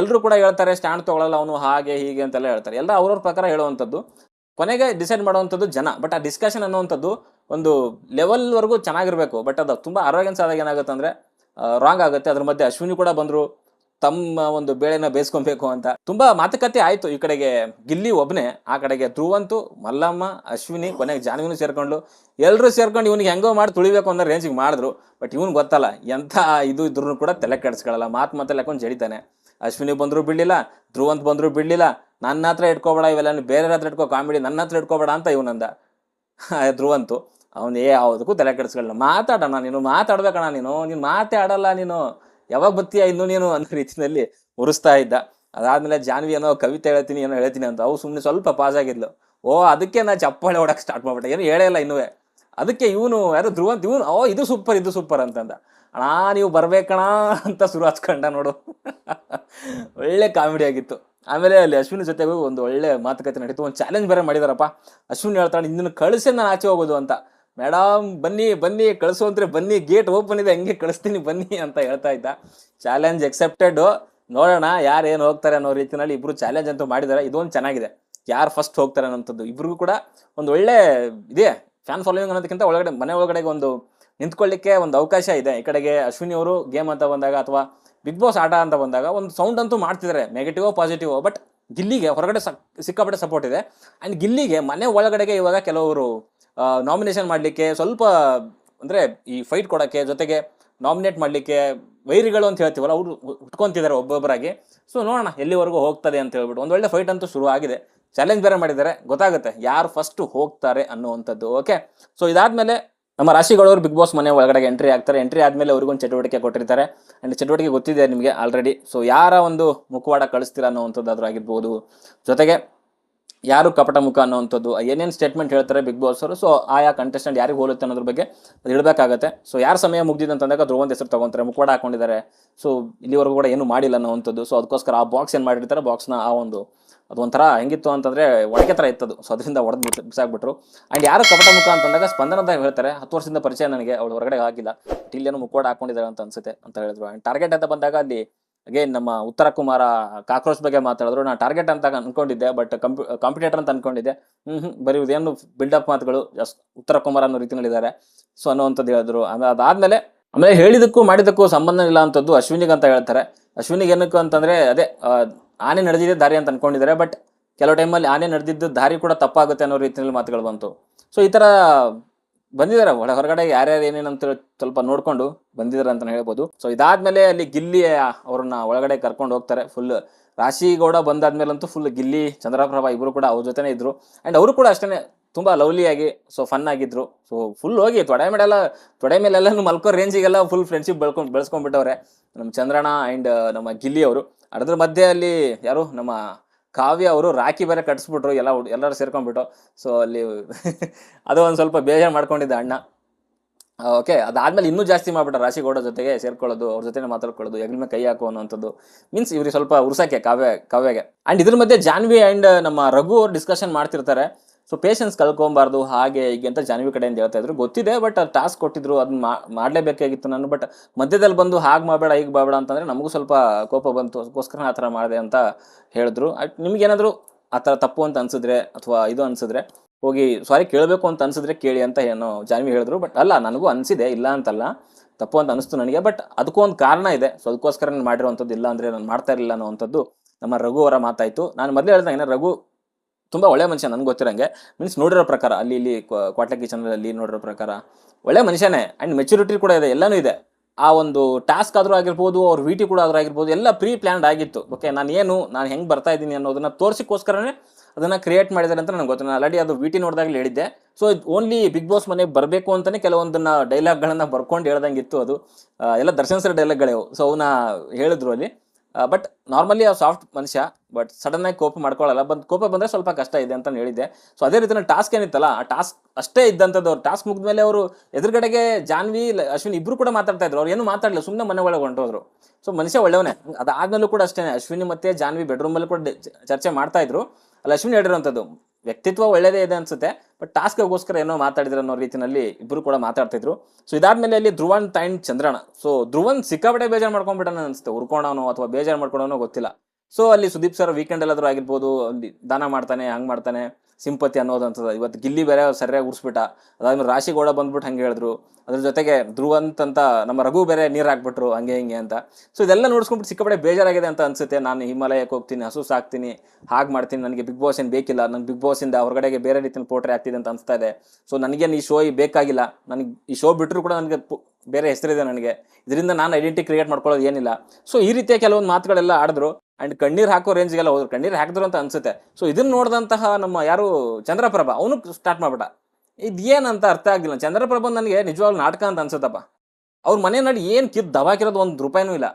ಎಲ್ಲರೂ ಕೂಡ ಹೇಳ್ತಾರೆ ಸ್ಟ್ಯಾಂಡ್ ತೊಗೊಳಲ್ಲ ಅವನು, ಹಾಗೆ, ಹೀಗೆ ಅಂತೆಲ್ಲ ಹೇಳ್ತಾರೆ. ಎಲ್ಲ ಅವ್ರವ್ರ ಪ್ರಕಾರ ಹೇಳುವಂಥದ್ದು. ಕೊನೆಗೆ ಡಿಸೈಡ್ ಮಾಡುವಂಥದ್ದು ಜನ. ಬಟ್ ಆ ಡಿಸ್ಕಷನ್ ಅನ್ನುವಂಥದ್ದು ಒಂದು ಲೆವೆಲ್ವರೆಗೂ ಚೆನ್ನಾಗಿರಬೇಕು ಬಟ್ ಅದು ತುಂಬ ಅರೋಗೆನ್ಸ್ ಆದಾಗ ಏನಾಗುತ್ತೆ ಅಂದರೆ ರಾಂಗ್ ಆಗುತ್ತೆ. ಅದ್ರ ಮಧ್ಯೆ ಅಶ್ವಿನಿ ಕೂಡ ಬಂದರು, ತಮ್ಮ ಒಂದು ಬೇಳೆನ ಬೇಯಿಸ್ಕೊಬೇಕು ಅಂತ. ತುಂಬ ಮಾತುಕತೆ ಆಯಿತು ಈ ಕಡೆಗೆ ಗಿಲ್ಲಿ ಒಬ್ಬನೇ ಆ ಕಡೆಗೆ ಧ್ರುವಂತು ಮಲ್ಲಮ್ಮ, ಅಶ್ವಿನಿ, ಕೊನೆಗೆ ಜಾನ್ವಿನೂ ಸೇರ್ಕೊಂಡು ಎಲ್ಲರೂ ಸೇರ್ಕೊಂಡು ಇವನಿಗೆ ಹೆಂಗೋ ಮಾಡಿ ತುಳಿಬೇಕು ಅನ್ನೋ ರೇಂಜಿಗೆ ಮಾಡಿದ್ರು ಬಟ್ ಇವನು ಗೊತ್ತಲ್ಲ, ಎಂಥ ಇದು ಇದ್ರೂ ಕೂಡ ತಲೆ ಕೆಡಿಸ್ಕೊಳ್ಳಲ್ಲ ಮಾತು ಮಾತಲ್ಲಿ ಹಾಕೊಂಡು ಜಡಿತಾನೆ. ಅಶ್ವಿನಿ ಬಂದರೂ ಬಿಡಲಿಲ್ಲ ಧ್ರುವಂತ್ ಬಂದರೂ ಬಿಡಲಿಲ್ಲ, ನನ್ನ ಹತ್ರ ಇಟ್ಕೋಬೇಡ ಇವೆಲ್ಲ ಬೇರೆ ಹತ್ರ ಇಟ್ಕೋ ಕಾಮಿಡಿ, ನನ್ನ ಹತ್ರ ಇಟ್ಕೋಬೇಡ ಅಂತ ಇವನಂದ. ಧ್ರುವಂತು ಅವನು, ಏ ಯಾವುದಕ್ಕೂ ತಲೆ ಕೆಡಿಸ್ಕೊಳ್ಳ ಮಾತಾಡೋಣ ನೀನು, ಮಾತಾಡ್ಬೇಕಣ್ಣ ನೀನು ನೀನು ಮಾತೇ ಆಡಲ್ಲ ನೀನು, ಯಾವಾಗ ಬತ್ತೀಯ ಇನ್ನು ನೀನು? ಅನ್ನೋ ರೀತಿಯಲ್ಲಿ ಉರಿಸ್ತಾ ಇದ್ದ. ಅದಾದ್ಮೇಲೆ ಜಾನ್ವಿ ಏನೋ ಕವಿತೆ ಹೇಳ್ತೀನಿ, ಏನೋ ಹೇಳ್ತೀನಿ ಅಂತ, ಅವು ಸುಮ್ಮನೆ ಸ್ವಲ್ಪ ಪಾಸ್ ಆಗಿದ್ಲು. ಓ, ಅದಕ್ಕೆ ನಾ ಚಪ್ಪಾಳೆ ಓಡಕ್ಕೆ ಸ್ಟಾರ್ಟ್ ಮಾಡ್ಬಿಟ್ಟೆ. ಏನು ಹೇಳೇ ಇಲ್ಲ ಇನ್ನೂ ಅದಕ್ಕೆ ಇವನು, ಯಾರು ಧ್ರುವಂತ, ಇವನು, ಓ, ಇದು ಸೂಪರ್ ಇದು ಸೂಪರ್ ಅಂತಂದ. ಅಣ್ಣ, ನೀವು ಬರ್ಬೇಕಣ ಅಂತ ಶುರು ಹಚ್ಕೊಂಡ ನೋಡು. ಒಳ್ಳೆ ಕಾಮಿಡಿ ಆಗಿತ್ತು. ಆಮೇಲೆ ಅಲ್ಲಿ ಅಶ್ವಿನ್ ಜೊತೆಗೂ ಒಂದು ಒಳ್ಳೆ ಮಾತುಕತೆ ನಡೀತು. ಒಂದು ಚಾಲೆಂಜ್ ಬೇರೆ ಮಾಡಿದಾರಪ್ಪ. ಅಶ್ವಿನ್ ಹೇಳ್ತಾಳೆ ನಿನ್ನ ಕಳಿಸಿ, ನಾನು ಆಚೆ ಹೋಗೋದು ಅಂತ. ಮೇಡಮ್ ಬನ್ನಿ ಬನ್ನಿ, ಕಳಿಸು ಅಂದ್ರೆ ಬನ್ನಿ, ಗೇಟ್ ಓಪನ್ ಇದೆ, ಹಂಗೆ ಕಳಿಸ್ತೀನಿ, ಬನ್ನಿ ಅಂತ ಹೇಳ್ತಾ ಇದ್ದ. ಚಾಲೆಂಜ್ ಎಕ್ಸೆಪ್ಟೆಡ್ ನೋಡೋಣ, ಯಾರು ಏನು ಹೋಗ್ತಾರೆ ಅನ್ನೋ ರೀತಿಯಲ್ಲಿ ಇಬ್ರು ಚಾಲೆಂಜ್ ಅಂತೂ ಮಾಡಿದ್ದಾರೆ. ಇದೊಂದು ಚೆನ್ನಾಗಿದೆ. ಯಾರು ಫಸ್ಟ್ ಹೋಗ್ತಾರೆ ಅನ್ನೋಂಥದ್ದು ಇಬ್ರಿಗೂ ಕೂಡ ಒಂದು ಒಳ್ಳೆ ಇದೆ ಫ್ಯಾನ್ ಫಾಲೋವಿಂಗ್ ಅನ್ನೋದಕ್ಕಿಂತ ಒಳಗಡೆ, ಮನೆ ಒಳಗಡೆಗೆ ಒಂದು ನಿಂತ್ಕೊಳ್ಳಿಕ್ಕೆ ಒಂದು ಅವಕಾಶ ಇದೆ. ಈ ಕಡೆಗೆ ಅಶ್ವಿನಿ ಅವರು ಗೇಮ್ ಅಂತ ಬಂದಾಗ ಅಥವಾ ಬಿಗ್ ಬಾಸ್ ಆಟ ಅಂತ ಬಂದಾಗ ಒಂದು ಸೌಂಡ್ ಅಂತೂ ಮಾಡ್ತಿದ್ದಾರೆ. ನೆಗೆಟಿವೋ ಪಾಸಿಟಿವ್ ಬಟ್ ಗಿಲ್ಲಿಗೆ ಹೊರಗಡೆ ಸಕ್, ಸಿಕ್ಕಾಪಟ್ಟೆ ಸಪೋರ್ಟ್ ಇದೆ. ಆ್ಯಂಡ್ ಗಿಲ್ಲಿಗೆ ಮನೆ ಒಳಗಡೆಗೆ ಇವಾಗ ಕೆಲವರು ನಾಮಿನೇಷನ್ ಮಾಡಲಿಕ್ಕೆ ಸ್ವಲ್ಪ, ಅಂದರೆ ಈ ಫೈಟ್ ಕೊಡೋಕ್ಕೆ ಜೊತೆಗೆ ನಾಮಿನೇಟ್ ಮಾಡಲಿಕ್ಕೆ ವೈರಿಗಳು ಅಂತ ಹೇಳ್ತೀವಲ್ಲ, ಅವರು ಉಟ್ಕೊತಿದ್ದಾರೆ ಒಬ್ಬೊಬ್ಬರಾಗಿ. ಸೊ ನೋಡೋಣ ಎಲ್ಲಿವರೆಗೂ ಹೋಗ್ತದೆ ಅಂತ ಹೇಳ್ಬಿಟ್ಟು. ಒಂದು ಫೈಟ್ ಅಂತೂ ಶುರು ಆಗಿದೆ. ಚಾಲೆಂಜ್ ಬೇರೆ ಮಾಡಿದ್ದಾರೆ. ಗೊತ್ತಾಗುತ್ತೆ ಯಾರು ಫಸ್ಟ್ ಹೋಗ್ತಾರೆ ಅನ್ನುವಂಥದ್ದು ಓಕೆ ಸೊ ಇದಾದಮೇಲೆ ನಮ್ಮ ರಾಶಿಗಳವರು ಬಿಗ್ ಬಾಸ್ ಮನೆ ಒಳಗಡೆ ಎಂಟ್ರಿ ಆಗ್ತಾರೆ. ಎಂಟ್ರಿ ಆದಮೇಲೆ ಅವ್ರಿಗೊಂದು ಚಟುವಟಿಕೆ ಕೊಟ್ಟಿರ್ತಾರೆ. ಆ್ಯಂಡ್ ಚಟುವಟಿಕೆ ಗೊತ್ತಿದೆ ನಿಮಗೆ ಆಲ್ರೆಡಿ ಸೊ ಯಾರ ಒಂದು ಮುಖವಾಡ ಕಳಿಸ್ತೀರಾ ಅನ್ನೋವಂಥದ್ದು ಆಗಿರ್ಬೋದು. ಜೊತೆಗೆ ಯಾರು ಕಪಟ ಮುಖ ಅನ್ನೋವಂಥದ್ದು, ಏನೇನು ಸ್ಟೇಟ್ಮೆಂಟ್ ಹೇಳ್ತಾರೆ ಬಿಗ್ ಬಾಸ್ ಅವರು ಸೊ ಆಯಾ ಕಂಟೆಸ್ಟೆಂಟ್ ಯಾರಿಗೆ ಹೋಲುತ್ತೆ ಅನ್ನೋದ್ರ ಬಗ್ಗೆ ಅದು ಹೇಳಬೇಕಾಗತ್ತೆ. ಸೊ ಯಾರು ಸಮಯ ಮುಗ್ದಿದೆ ಅಂತಂದಾಗ ಧ್ರುವಂತ ಹೆಸರು ತಗೊಂತಾರೆ, ಮುಖವಾಡ ಹಾಕೊಂಡಿದ್ದಾರೆ. ಸೊ ಇಲ್ಲಿವರೆಗೂ ಕೂಡ ಏನು ಮಾಡಿಲ್ಲ ಅನ್ನೋವಂಥದ್ದು. ಸೊ ಅದಕ್ಕೋಸ್ಕರ ಆ ಬಾಕ್ಸ್ ಏನು ಮಾಡಿರ್ತಾರೆ ಬಾಕ್ಸ್ನ ಆ ಒಂದು ಅದು ಒಂಥರ ಹೆಂಗಿತ್ತು ಅಂತಂದರೆ ಒಳಗೆ ಥರ ಇತ್ತದು. ಸೊ ಅದರಿಂದ ಹೊಡೆದು ಬಿಸಾಕ್ಬಿಟ್ರು. ಆ್ಯಂಡ್ ಯಾರು ಕಪಟ ಮುಖ ಅಂತಂದಾಗ ಸ್ಪಂದನದಾಗ ಹೇಳ್ತಾರೆ, ಹತ್ತು ವರ್ಷದಿಂದ ಪರಿಚಯ ನನಗೆ, ಅವಳು ಹೊರಗಡೆ ಆಗಿಲ್ಲ. ಟಿಲ್ಲಿ ಏನು ಮುಖವಾಡ ಹಾಕೊಂಡಿದ್ದಾರೆ ಅಂತ ಅನ್ಸುತ್ತೆ ಅಂತ ಹೇಳಿದ್ರು. ಆ್ಯಂಡ್ ಟಾರ್ಗೆಟ್ ಅಂತ ಬಂದಾಗ ಅಲ್ಲಿ ಅಗೇನ್ ನಮ್ಮ ಉತ್ತರ ಕುಮಾರ ಕಾಕ್ರೋಚ್ ಬಗ್ಗೆ ಮಾತಾಡಿದ್ರು. ನಾ ಟಾರ್ಗೆಟ್ ಅಂತ ಅನ್ಕೊಂಡಿದ್ದೆ ಬಟ್ ಕಂಪ್ಯೂ ಕಾಂಪಿಟೇಟರ್ ಅಂತ ಅನ್ಕೊಂಡಿದ್ದೆ. ಹ್ಮ್ ಹ್ಮ್ ಬರೀ ಬಿಲ್ಡ್ ಬಿಲ್ಡಪ್ ಮಾತುಗಳು ಉತ್ತರ ಕುಮಾರ ಅನ್ನೋ ರೀತಿನಲ್ಲಿದ್ದಾರೆ. ಸೊ ಅನ್ನೋವಂಥದ್ದು ಹೇಳಿದ್ರು. ಆಮೇಲೆ ಅದಾದ್ಮೇಲೆ ಆಮೇಲೆ ಹೇಳಿದಕ್ಕೂ ಮಾಡಿದಕ್ಕೂ ಸಂಬಂಧ ಇಲ್ಲ ಅಂತದ್ದು ಅಶ್ವಿನಿಗೆ ಅಂತ ಹೇಳ್ತಾರೆ. ಅಶ್ವಿನಿಗೆ ಏನಕ್ಕೂ ಅಂತಂದ್ರೆ, ಅದೇ ಆನೆ ನಡೆದಿದೆ ದಾರಿ ಅಂತ ಅನ್ಕೊಂಡಿದ್ದಾರೆ ಬಟ್ ಕೆಲವು ಟೈಮಲ್ಲಿ ಆನೆ ನಡೆದಿದ್ದು ದಾರಿ ಕೂಡ ತಪ್ಪಾಗುತ್ತೆ ಅನ್ನೋ ರೀತಿಯಲ್ಲಿ ಮಾತುಗಳು ಬಂತು. ಸೊ ಈ ಥರ ಬಂದಿದ್ದಾರೆ ಒಳ ಹೊರಗಡೆ ಯಾರ್ಯಾರು ಏನೇನು ಅಂತ ಸ್ವಲ್ಪ ನೋಡ್ಕೊಂಡು ಬಂದಿದ್ದಾರೆ ಅಂತ ಹೇಳ್ಬೋದು. ಸೊ ಇದಾದ್ಮೇಲೆ ಅಲ್ಲಿ ಗಿಲ್ಲಿ ಅವ್ರನ್ನ ಒಳಗಡೆ ಕರ್ಕೊಂಡು ಹೋಗ್ತಾರೆ. ಫುಲ್ ರಾಶಿಗೌಡ ಬಂದಾದ್ಮೇಲಂತೂ ಫುಲ್ ಗಿಲ್ಲಿ, ಚಂದ್ರಪ್ರಭಾ ಇಬ್ರು ಕೂಡ ಅವ್ರ ಜೊತೆನೇ ಇದ್ರು. ಅಂಡ್ ಅವರು ಕೂಡ ಅಷ್ಟೇ ತುಂಬಾ ಲವ್ಲಿ ಆಗಿ ಸೊ ಫನ್ ಆಗಿದ್ರು. ಸೊ ಫುಲ್ ಹೋಗಿ ತೊಡೆ ಮೇಲೆಲ್ಲ ತೊಡೆ ಮೇಲೆಲ್ಲ ಮಲ್ಕೋ ರೇಂಜಿಗೆಲ್ಲ ಫುಲ್ ಫ್ರೆಂಡ್ಶಿಪ್ ಬೆಳ್ಕೊಂಡು, ಬೆಳೆಸ್ಕೊಂಡ್ಬಿಟ್ಟವ್ರೆ. ನಮ್ಮ ಚಂದ್ರಣ್ಣ ಆ್ಯಂಡ್ ನಮ್ಮ ಗಿಲ್ಲಿ ಅವರು. ಅದ್ರ ಮಧ್ಯೆ ಅಲ್ಲಿ ಯಾರು? ನಮ್ಮ ಕಾವ್ಯ ಅವರು ರಾಖಿ ಬೇರೆ ಕಟ್ಸ್ಬಿಟ್ರು, ಎಲ್ಲ ಎಲ್ಲರೂ ಸೇರ್ಕೊಂಡ್ಬಿಟ್ಟು. ಸೊ ಅಲ್ಲಿ ಅದು ಒಂದು ಸ್ವಲ್ಪ ಬೇಜಾರು ಮಾಡ್ಕೊಂಡಿದ್ದ ಅಣ್ಣ. ಓಕೆ ಅದಾದ್ಮೇಲೆ ಇನ್ನೂ ಜಾಸ್ತಿ ಮಾಡ್ಬಿಟ್ಟ ರಾಶಿಗೌಡ ಜೊತೆಗೆ ಸೇರ್ಕೊಳ್ಳೋದು, ಅವ್ರ ಜೊತೆ ಮಾತಾಡ್ಕೊಳ್ಳೋದು ಮೇಲೆ ಕೈ ಹಾಕು ಅನ್ನೋಂಥದ್ದು ಮೀನ್ಸ್ ಇವ್ರಿಗೆ ಸ್ವಲ್ಪ ಉರ್ಸಕ್ಕೆ ಕಾವ್ಯ, ಕಾವ್ಯಗೆ. ಅಂಡ್ ಇದ್ರ ಮಧ್ಯೆ ಜಾನ್ವಿ ಅಂಡ್ ನಮ್ಮ ರಘು ಅವ್ರು ಡಿಸ್ಕಷನ್ ಮಾಡ್ತಿರ್ತಾರೆ. ಸೊ ಪೇಷನ್ಸ್ ಕಳ್ಕೊಬಾರ್ದು ಹಾಗೆ ಹೀಗೆ ಅಂತ ಜಾನ್ವಿ ಕಡೆಯಿಂದ ಹೇಳ್ತಾ ಇದ್ರು. ಗೊತ್ತಿದೆ ಬಟ್ ಟಾಸ್ಕ್ ಕೊಟ್ಟಿದ್ರು ಅದನ್ನ ಮಾಡಲೇಬೇಕಾಗಿತ್ತು ನಾನು ಬಟ್ ಮಧ್ಯದಲ್ಲಿ ಬಂದು ಹಾಗೆ ಮಾಡಬೇಡ, ಹೀಗೆ ಮಾಡಬೇಡ ಅಂತಂದರೆ ನಮಗೂ ಸ್ವಲ್ಪ ಕೋಪ ಬಂತು, ಅದಕ್ಕೋಸ್ಕರ ಆ ಥರ ಮಾಡಿದೆ ಅಂತ ಹೇಳಿದ್ರು. ನಿಮ್ಗೇನಾದರೂ ಆ ಥರ ತಪ್ಪು ಅಂತ ಅನಿಸಿದ್ರೆ ಅಥವಾ ಇದು ಅನ್ಸಿದ್ರೆ ಹೋಗಿ ಸಾರಿ ಕೇಳಬೇಕು ಅಂತ ಅನ್ಸಿದ್ರೆ ಕೇಳಿ ಅಂತ ಏನೋ ಜಾನ್ವಿ ಹೇಳಿದ್ರು ಬಟ್ ಅಲ್ಲ, ನನಗೂ ಅನಿಸಿದೆ, ಇಲ್ಲ ಅಂತಲ್ಲ. ತಪ್ಪು ಅಂತ ಅನಿಸ್ತು ನನಗೆ ಬಟ್ ಅದಕ್ಕೂ ಒಂದು ಕಾರಣ ಇದೆ. ಸೊ ಅದಕ್ಕೋಸ್ಕರ ನಾನು ಮಾಡಿರೋವಂಥದ್ದು ಇಲ್ಲ ಅಂದರೆ ನಾನು ಮಾಡ್ತಾ ಇರಲಿಲ್ಲ ಅನ್ನೋವಂಥದ್ದು ನಮ್ಮ ರಘು ಅವರ ಮಾತಾಯಿತು. ನಾನು ಮೊದಲೇ ಹೇಳ್ದಂಗೆ, ರಘು ತುಂಬ ಒಳ್ಳೆ ಮನುಷ್ಯ ನನಗೆ ಗೊತ್ತಿರಂಗೆ. ಮೀನ್ಸ್ ನೋಡಿರೋ ಪ್ರಕಾರ, ಅಲ್ಲಿ ಇಲ್ಲಿ ಕ್ವಾಟ್ಲಕ್ಕಿ ಚಾನಲಲ್ಲಿ ನೋಡಿರೋ ಪ್ರಕಾರ ಒಳ್ಳೆ ಮನುಷ್ಯನೇ. ಆ್ಯಂಡ್ ಮೆಚುರಿಟಿ ಕೂಡ ಇದೆ, ಎಲ್ಲನೂ ಇದೆ. ಆ ಒಂದು ಟಾಸ್ಕ್ ಆದರೂ ಆಗಿರ್ಬೋದು, ಅವ್ರ ವಿ ಟಿ ಕೂಡ ಆದರೂ ಆಗಿರ್ಬೋದು, ಎಲ್ಲ ಪ್ರೀ ಪ್ಲ್ಯಾನ್ಡ್ ಆಗಿತ್ತು. ಓಕೆ ನಾನು ಏನು, ನಾನು ಹೆಂಗೆ ಬರ್ತಾ ಇದ್ದೀನಿ ಅನ್ನೋದನ್ನ ತೋರಿಸಿಕೋಸ್ಕರನೇ ಅದನ್ನು ಕ್ರಿಯೇಟ್ ಮಾಡಿದ್ದಾರೆ ಅಂತ ನನಗೆ ಗೊತ್ತಿಲ್ಲ ಆಲ್ರೆಡಿ ಅದು ವಿ ಟಿ ನೋಡಿದಾಗಲೇ ಹೇಳಿದ್ದೆ. ಸೊ ಓನ್ಲಿ ಬಿಗ್ ಬಾಸ್ ಮನೆಗೆ ಬರಬೇಕು ಅಂತಲೇ ಕೆಲವೊಂದನ್ನ ಡೈಲಾಗ್ಗಳನ್ನು ಬರ್ಕೊಂಡು ಹೇಳ್ದಂಗೆ ಇತ್ತು ಅದು. ಎಲ್ಲ ದರ್ಶನ್ ಸರ್ ಡೈಲಾಗ್ಗಳೇವು ಸೊ ಅವನ್ನ ಹೇಳಿದ್ರು ಅಲ್ಲಿ. ಬಟ್ ನಾರ್ಮಲಿ ಆ ಸಾಫ್ಟ್ ಮನುಷ್ಯ ಬಟ್ ಸಡನ್ ಆಗಿ ಕೋಪ ಮಾಡ್ಕೊಳ್ಳಲ್ಲ ಬಂದು ಕೋಪ ಬಂದರೆ ಸ್ವಲ್ಪ ಕಷ್ಟ ಇದೆ ಅಂತ ಹೇಳಿದ್ದೆ. ಸೊ ಅದೇ ರೀತಿ ಟಾಸ್ಕ್ ಏನಿತ್ತಲ್ಲ, ಆ ಟಾಸ್ಕ್ ಅಷ್ಟೇ ಇದ್ದಂಥದ್ದು ಅವ್ರು ಟಾಸ್ಕ್ ಮುಗಿದ ಮೇಲೆ ಅವರು ಎದುರುಗಡೆಗೆ ಜಾನ್ವಿ ಅಶ್ವಿನ್ ಇಬ್ರು ಕೂಡ ಮಾತಾಡ್ತಾ ಇದ್ರು. ಅವ್ರು ಏನು ಮಾತಾಡಲಿಲ್ಲ ಸುಮ್ಮನೆ ಮನೆ ಒಳಗೆ ಹೊಂಟೋದ್ರು. ಸೊ ಮನುಷ್ಯ ಒಳ್ಳೆಯವನೇ. ಅದಾದ್ಮೇಲೂ ಕೂಡ ಅಷ್ಟೇ ಅಶ್ವಿನಿ ಮತ್ತೆ ಜಾನ್ವಿ ಬೆಡ್ರೂಮಲ್ಲಿ ಕೂಡ ಚರ್ಚೆ ಮಾಡ್ತಾ ಇದ್ರು. ಅಲ್ಲಿ ಅಶ್ವಿನಿ ಹೇಳಿರೋಂಥದ್ದು ವ್ಯಕ್ತಿತ್ವ ಒಳ್ಳೇದೇ ಇದೆ ಅನ್ಸುತ್ತೆ ಬಟ್ ಟಾಸ್ಕ್ಗೋಸ್ಕರ ಏನೋ ಮಾತಾಡಿದ್ರು ಅನ್ನೋ ರೀತಿಯಲ್ಲಿ ಇಬ್ರು ಕೂಡ ಮಾತಾಡ್ತಿದ್ರು. ಸೊ ಇದಾದ್ಮೇಲೆ ಅಲ್ಲಿ ಧ್ರುವನ್ ಟೈನ್ ಚಂದ್ರಣ ಸೊ ಧ್ರುವನ್ ಸಿಕ್ಕಾಪಟ್ಟೆ ಬೇಜಾರು ಮಾಡ್ಕೊಂಡ್ಬಿಟ್ಟನ ಅನ್ಸುತ್ತೆ ಉರ್ಕೊಳೋನೋ ಅಥವಾ ಬೇಜಾರು ಮಾಡ್ಕೊಳೋನೋ ಗೊತ್ತಿಲ್ಲ. ಸೊ ಅಲ್ಲಿ ಸುದೀಪ್ ಸರ್ ವೀಕೆಂಡ್ ಎಲ್ಲಾದ್ರೂ ಆಗಿರ್ಬೋದು, ಅಲ್ಲಿ ದಾನ ಮಾಡ್ತಾನೆ, ಹಂಗೆ ಮಾಡ್ತಾನೆ. ಸಿಂಪತಿ ಅನ್ನೋದಂಥದ್ದು. ಇವತ್ತು ಗಿಲ್ಲಿ ಬೇರೆ ಸರಿಯಾಗಿ ಉರ್ಸ್ಬಿಟ್ಟ. ಅದಾದ್ಮೇಲೆ ರಾಶಿಗೌಡ ಬಂದ್ಬಿಟ್ಟು ಹಂಗೆ ಹೇಳಿದ್ರು. ಅದ್ರ ಜೊತೆಗೆ ಧ್ರುವಂತ ಅಂತ ನಮ್ಮ ರಘು ಬೇರೆ ನೀರು ಹಾಕ್ಬಿಟ್ರು, ಹಂಗೆ ಹಿಂಗೆ ಅಂತ. ಸೊ ಇದೆಲ್ಲ ನೋಡಿಸ್ಕೊಂಡ್ಬಿಟ್ಟು ಸಿಕ್ಕಾಪಟ್ಟೆ ಬೇಜಾರಾಗಿದೆ ಅಂತ ಅನ್ಸುತ್ತೆ. ನಾನು ಹಿಮಾಲಯಕ್ಕೆ ಹೋಗ್ತೀನಿ, ಹಸು ಸಾಕ್ತೀನಿ, ಹಾಗೆ ಮಾಡ್ತೀನಿ, ನನಗೆ ಬಿಗ್ ಬಾಸ್ ಏನು ಬೇಕಿಲ್ಲ ನನಗೆ ಬಿಗ್ ಬಾಸಿಂದ ಹೊರಗಡೆಗೆ ಬೇರೆ ರೀತಿಯಲ್ಲಿ ಪೋಟ್ರೆ ಆಗ್ತಿದೆ ಅಂತ ಅನಿಸ್ತಾ ಇದೆ. ಸೊ ನನಗೇನು ಈ ಶೋ ಬೇಕಾಗಿಲ್ಲ. ನನಗೆ ಈ ಶೋ ಬಿಟ್ಟರು ಕೂಡ ನನಗೆ ಬೇರೆ ಹೆಸರಿದೆ ನನಗೆ. ಇದರಿಂದ ನಾನು ಐಡೆಂಟಿ ಕ್ರಿಯೇಟ್ ಮಾಡ್ಕೊಳ್ಳೋದು ಏನಿಲ್ಲ. ಸೊ ಈ ರೀತಿಯ ಕೆಲವೊಂದು ಮಾತುಗಳೆಲ್ಲ ಆಡಿದ್ರು. ಆ್ಯಂಡ್ ಕಣ್ಣೀರು ಹಾಕೋ ರೇಂಜ್ಗೆಲ್ಲ ಹೋದ್ರು. ಕಣ್ಣೀರು ಹಾಕಿದ್ರು ಅಂತ ಅನ್ಸುತ್ತೆ. ಸೊ ಇದನ್ನ ನೋಡಿದಂತಹ ನಮ್ಮ ಯಾರು ಚಂದ್ರಪ್ರಭಾ, ಅವನು ಸ್ಟಾರ್ಟ್ ಮಾಡ್ಬಿಟ್ಟ. ಇದೇನಂತ ಅರ್ಥ ಆಗಿಲ್ಲ. ಚಂದ್ರಪ್ರಭಾ ನನಗೆ ನಿಜವಾಗ್ಲೂ ನಾಟಕ ಅಂತ ಅನ್ಸುತ್ತಪ್ಪ. ಅವ್ರ ಮನೆ ನಡಿ ಏನು ಕಿತ್ತು ದಬಾಕಿರೋದು ಒಂದು ರೂಪಾಯಿನೂ ಇಲ್ಲ.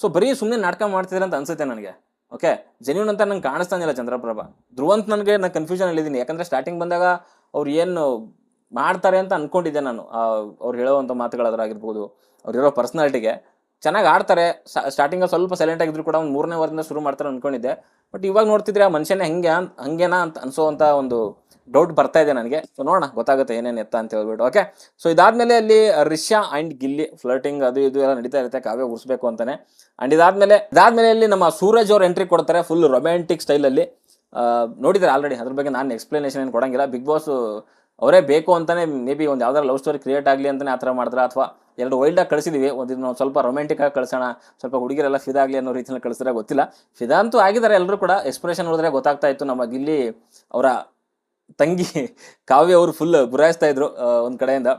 ಸೊ ಬರೀ ಸುಮ್ಮನೆ ನಾಟಕ ಮಾಡ್ತಿದ್ರೆ ಅಂತ ಅನ್ಸುತ್ತೆ ನನಗೆ. ಓಕೆ ಜೆನ್ಯೂನ್ ಅಂತ ನಂಗೆ ಕಾಣಿಸ್ತಾನಿಲ್ಲ ಚಂದ್ರಪ್ರಭಾ. ಧ್ರುವಂತ ನನಗೆ ನಾನು ಕನ್ಫ್ಯೂಷನ್ ಹೇಳಿದ್ದೀನಿ ಯಾಕಂದ್ರೆ ಸ್ಟಾರ್ಟಿಂಗ್ ಬಂದಾಗ ಅವ್ರು ಏನು ಮಾಡ್ತಾರೆ ಅಂತ ಅನ್ಕೊಂಡಿದ್ದೆ ನಾನು. ಅವ್ರು ಹೇಳೋವಂಥ ಮಾತುಗಳಾದ್ರಾಗಿರ್ಬೋದು ಅವ್ರು ಇರೋ ಪರ್ಸ್ನಾಲಿಟಿಗೆ ಚೆನ್ನಾಗಿ ಆಡ್ತಾರೆ. ಸ್ಟಾರ್ಟಿಂಗ್ ಸ್ವಲ್ಪ ಸೈಲೆಂಟ್ ಆಗಿದ್ರು ಕೂಡ ಒಂದು ಮೂರನೇ ವಾರದಿಂದ ಶುರು ಮಾಡ್ತಾರೆ ಅನ್ಕೊಂಡಿದ್ದೆ. ಬಟ್ ಇವಾಗ ನೋಡ್ತಿದ್ರೆ ಆ ಮನುಷ್ಯನೇ ಹಂಗೆ ಹಂಗೇನಾ ಅಂತ ಅನ್ಸೋವಂಥ ಒಂದು ಡೌಟ್ ಬರ್ತಾ ಇದೆ ನನಗೆ. ಸೊ ನೋಡೋಣ, ಗೊತ್ತಾಗುತ್ತೆ ಏನೇನು ಎತ್ತ ಅಂತ ಹೇಳ್ಬಿಟ್ಟು. ಓಕೆ ಸೊ ಇದಾದ್ಮೇಲೆ ಅಲ್ಲಿ ರಿಷ್ಯಾ ಅಂಡ್ ಗಿಲ್ಲಿ ಫ್ಲರ್ಟಿಂಗ್ ಅದು ಇದು ಎಲ್ಲ ನಡೀತಾ ಇರುತ್ತೆ, ಕಾವ್ಯ ಉರ್ಸ್ಬೇಕು ಅಂತಾನೆ. ಅಂಡ್ ಇದಾದ್ಮೇಲೆ ಇದಾದ್ಮೇಲೆ ಅಲ್ಲಿ ನಮ್ಮ ಸೂರಜ್ ಅವ್ರು ಎಂಟ್ರಿ ಕೊಡ್ತಾರೆ ಫುಲ್ ರೊಮ್ಯಾಂಟಿಕ್ ಸ್ಟೈಲಲ್ಲಿ ನೋಡಿದ್ರೆ ಆಲ್ರೆಡಿ ಅದ್ರ ಬಗ್ಗೆ ನಾನು ಎಕ್ಸ್ಪ್ಲನೇಷನ್ ಏನು ಕೊಡಂಗಿಲ್ಲ. ಬಿಗ್ ಬಾಸ್ ಅವರೇ ಬೇಕು ಅಂತಲೇ ಮೇ ಬಿ ಒಂದು ಯಾವ್ದಾರು ಲವ್ ಸ್ಟೋರಿ ಕ್ರಿಯೇಟ್ ಆಗಲಿ ಅಂತಲೇ ಆ ಥರ ಮಾಡಿದ್ರೆ ಅಥವಾ ಎರಡು ವೈಲ್ಡಾಗಿ ಕಳಿಸಿದೀವಿ. ಒಂದು ಸ್ವಲ್ಪ ರೊಮ್ಯಾಂಟಿಕ್ ಆಗಿ ಕಳ್ಸೋಣ, ಸ್ವಲ್ಪ ಹುಡುಗಿರೆಲ್ಲ ಫಿದಾಗಲಿ ಅನ್ನೋ ರೀತಿಯಲ್ಲಿ ಕಳಿಸಿದ್ರೆ ಗೊತ್ತಿಲ್ಲ. ಫಿದಾ ಅಂತೂ ಆಗಿದ್ದಾರೆ ಎಲ್ಲರೂ ಕೂಡ. ಎಕ್ಸ್ಪ್ರೆಷನ್ ನೋಡಿದ್ರೆ ಗೊತ್ತಾಗ್ತಾ ಇತ್ತು. ನಮ್ಮ ಗಿಲ್ಲಿ ಅವರ ತಂಗಿ ಕಾವ್ಯ ಅವರು ಫುಲ್ ಬುರಾಯಿಸ್ತಾ ಇದ್ರು ಒಂದ್ ಕಡೆಯಿಂದ.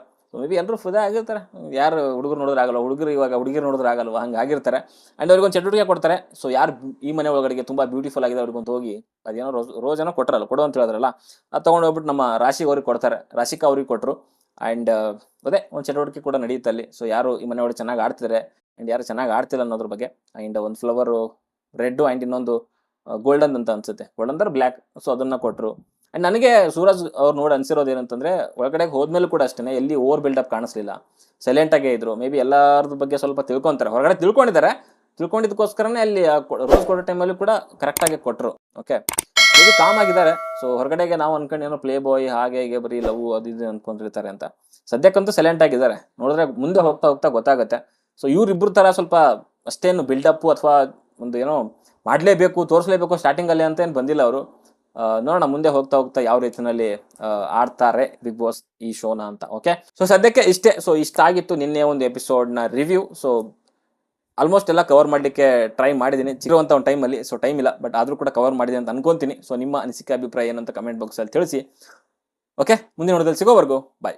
ಮೇ ಬಿ ಎಲ್ಲರೂ ಫುದಾ ಆಗಿರ್ತಾರೆ. ಯಾರು ಹುಡುಗರು ನೋಡಿದ್ರೆ ಆಗಲ್ಲ, ಹುಡುಗರು ಇವಾಗ ಹುಡುಗಿರು ನೋಡಿದ್ರೆ ಆಗಲ್ವಾ? ಹಂಗೆ ಆಗಿರ್ತಾರೆ. ಆ್ಯಂಡ್ ಅವ್ರಿಗೊಂದು ಚಟುವಟಿಕೆ ಕೊಡ್ತಾರೆ. ಸೊ ಯಾರು ಈ ಮನೆ ಒಳಗಡೆಗೆ ತುಂಬ ಬ್ಯೂಟಿಫುಲ್ ಆಗಿದೆ ಅವ್ರಿಗೊಂದು ಹೋಗಿ, ಅದೇನೋ ರೋಸ್ ರೋಜನೋ ಕೊಟ್ಟರಲ್ಲ ಕೊಡು ಅಂತ ಹೇಳಿದ್ರಲ್ಲ, ಅದು ತೊಗೊಂಡು ಹೋಗ್ಬಿಟ್ಟು ನಮ್ಮ ರಾಶಿಗೆ ಅವ್ರಿಗೆ ಕೊಡ್ತಾರೆ. ರಾಶಿಕಾ ಅವ್ರಿಗೆ ಕೊಟ್ಟರು ಆ್ಯಂಡ್ ಅದೇ ಒಂದು ಚಟುವಟಿಕೆ ಕೂಡ ನಡೆಯುತ್ತೆ ಅಲ್ಲಿ. ಸೊ ಯಾರು ಈ ಮನೆ ಒಳಗೆ ಚೆನ್ನಾಗಿ ಆಡ್ತಿದ್ದಾರೆ ಆ್ಯಂಡ್ ಯಾರು ಚೆನ್ನಾಗಿ ಆಡ್ತಿಲ್ಲ ಅನ್ನೋದ್ರ ಬಗ್ಗೆ. ಆ್ಯಂಡ್ ಒಂದು ಫ್ಲವರು ರೆಡ್ಡು ಆ್ಯಂಡ್ ಇನ್ನೊಂದು ಗೋಲ್ಡನ್ ಅಂತ ಅನ್ಸುತ್ತೆ. ಗೋಲ್ಡನ್ ಅಂದ್ರೆ ಬ್ಲ್ಯಾಕ್ ಸೊ ಅದನ್ನು ಕೊಟ್ಟರು ಆ್ಯಂಡ್ ನನಗೆ ಸೂರಜ್ ಅವ್ರು ನೋಡಿ ಅನ್ಸಿರೋದು ಏನಂತಂದ್ರೆ, ಒಳಗಡೆ ಹೋದ್ಮೇಲೆ ಕೂಡ ಅಷ್ಟೇ ಎಲ್ಲಿ ಓವರ್ ಬಿಲ್ಡಪ್ ಕಾಣಿಸ್ಲಿಲ್ಲ. ಸೈಲೆಂಟ್ ಆಗೇ ಇದ್ರು. ಮೇ ಬಿ ಎಲ್ಲಾರ್ದ್ರ ಬಗ್ಗೆ ಸ್ವಲ್ಪ ತಿಳ್ಕೊಂತಾರೆ. ಹೊರಗಡೆ ತಿಳ್ಕೊಂಡಿದ್ದಾರೆ. ತಿಳ್ಕೊಂಡಿದ್ದಕ್ಕೋಸ್ಕರನೇ ಅಲ್ಲಿ ರೋಸ್ ಕೊಡೋ ಟೈಮಲ್ಲಿ ಕೂಡ ಕರೆಕ್ಟಾಗಿ ಕೊಟ್ಟರು ಓಕೆ ಇದು ಕಾಮ್ ಆಗಿದ್ದಾರೆ. ಸೊ ಹೊರಗಡೆಗೆ ನಾವು ಅನ್ಕೊಂಡು ಏನೋ ಪ್ಲೇ ಬಾಯ್ ಹಾಗೆ ಹೀಗೆ ಬರೀ ಲವ್ ಅದು ಇದು ಅನ್ಕೊಂಡಿರ್ತಾರೆ ಅಂತ. ಸದ್ಯಕ್ಕಂತೂ ಸೈಲೆಂಟ್ ಆಗಿದ್ದಾರೆ. ನೋಡಿದ್ರೆ ಮುಂದೆ ಹೋಗ್ತಾ ಹೋಗ್ತಾ ಗೊತ್ತಾಗುತ್ತೆ. ಸೊ ಇವ್ರಿಬ್ರು ಥರ ಸ್ವಲ್ಪ ಅಷ್ಟೇನು ಬಿಲ್ಡಪ್ಪು ಅಥವಾ ಒಂದು ಏನೋ ಮಾಡಲೇಬೇಕು, ತೋರಿಸ್ಲೇಬೇಕು ಸ್ಟಾರ್ಟಿಂಗಲ್ಲಿ ಅಂತ ಏನು ಬಂದಿಲ್ಲ ಅವರು. ನೋಡೋಣ, ಮುಂದೆ ಹೋಗ್ತಾ ಹೋಗ್ತಾ ಯಾವ ರೀತಿನಲ್ಲಿ ಆಡ್ತಾರೆ ಬಿಗ್ ಬಾಸ್ ಈ ಶೋನ ಅಂತ ಓಕೆ ಸೊ ಸದ್ಯಕ್ಕೆ ಇಷ್ಟೇ ಸೊ ಇಷ್ಟ ಆಗಿತ್ತು ನಿನ್ನೆ ಒಂದು ಎಪಿಸೋಡ್ನ ರಿವ್ಯೂ ಸೊ ಆಲ್ಮೋಸ್ಟ್ ಎಲ್ಲ ಕವರ್ ಮಾಡಲಿಕ್ಕೆ ಟ್ರೈ ಮಾಡಿದ್ದೀನಿ. ಸಿಗುವಂಥ ಒಂದು ಟೈಮಲ್ಲಿ ಸೊ ಟೈಮ್ ಇಲ್ಲ ಬಟ್ ಆದರೂ ಕೂಡ ಕವರ್ ಮಾಡಿದೆ ಅಂತ ಅನ್ಕೊಂತೀನಿ. ಸೊ ನಿಮ್ಮ ಅನಿಸಿಕೆ, ಅಭಿಪ್ರಾಯ ಏನಂತ ಕಮೆಂಟ್ ಬಾಕ್ಸಲ್ಲಿ ತಿಳಿಸಿ. ಓಕೆ ಮುಂದಿನ ನೋಡೋದಲ್ಲಿ ಸಿಗೋವರೆಗೂ ಬಾಯ್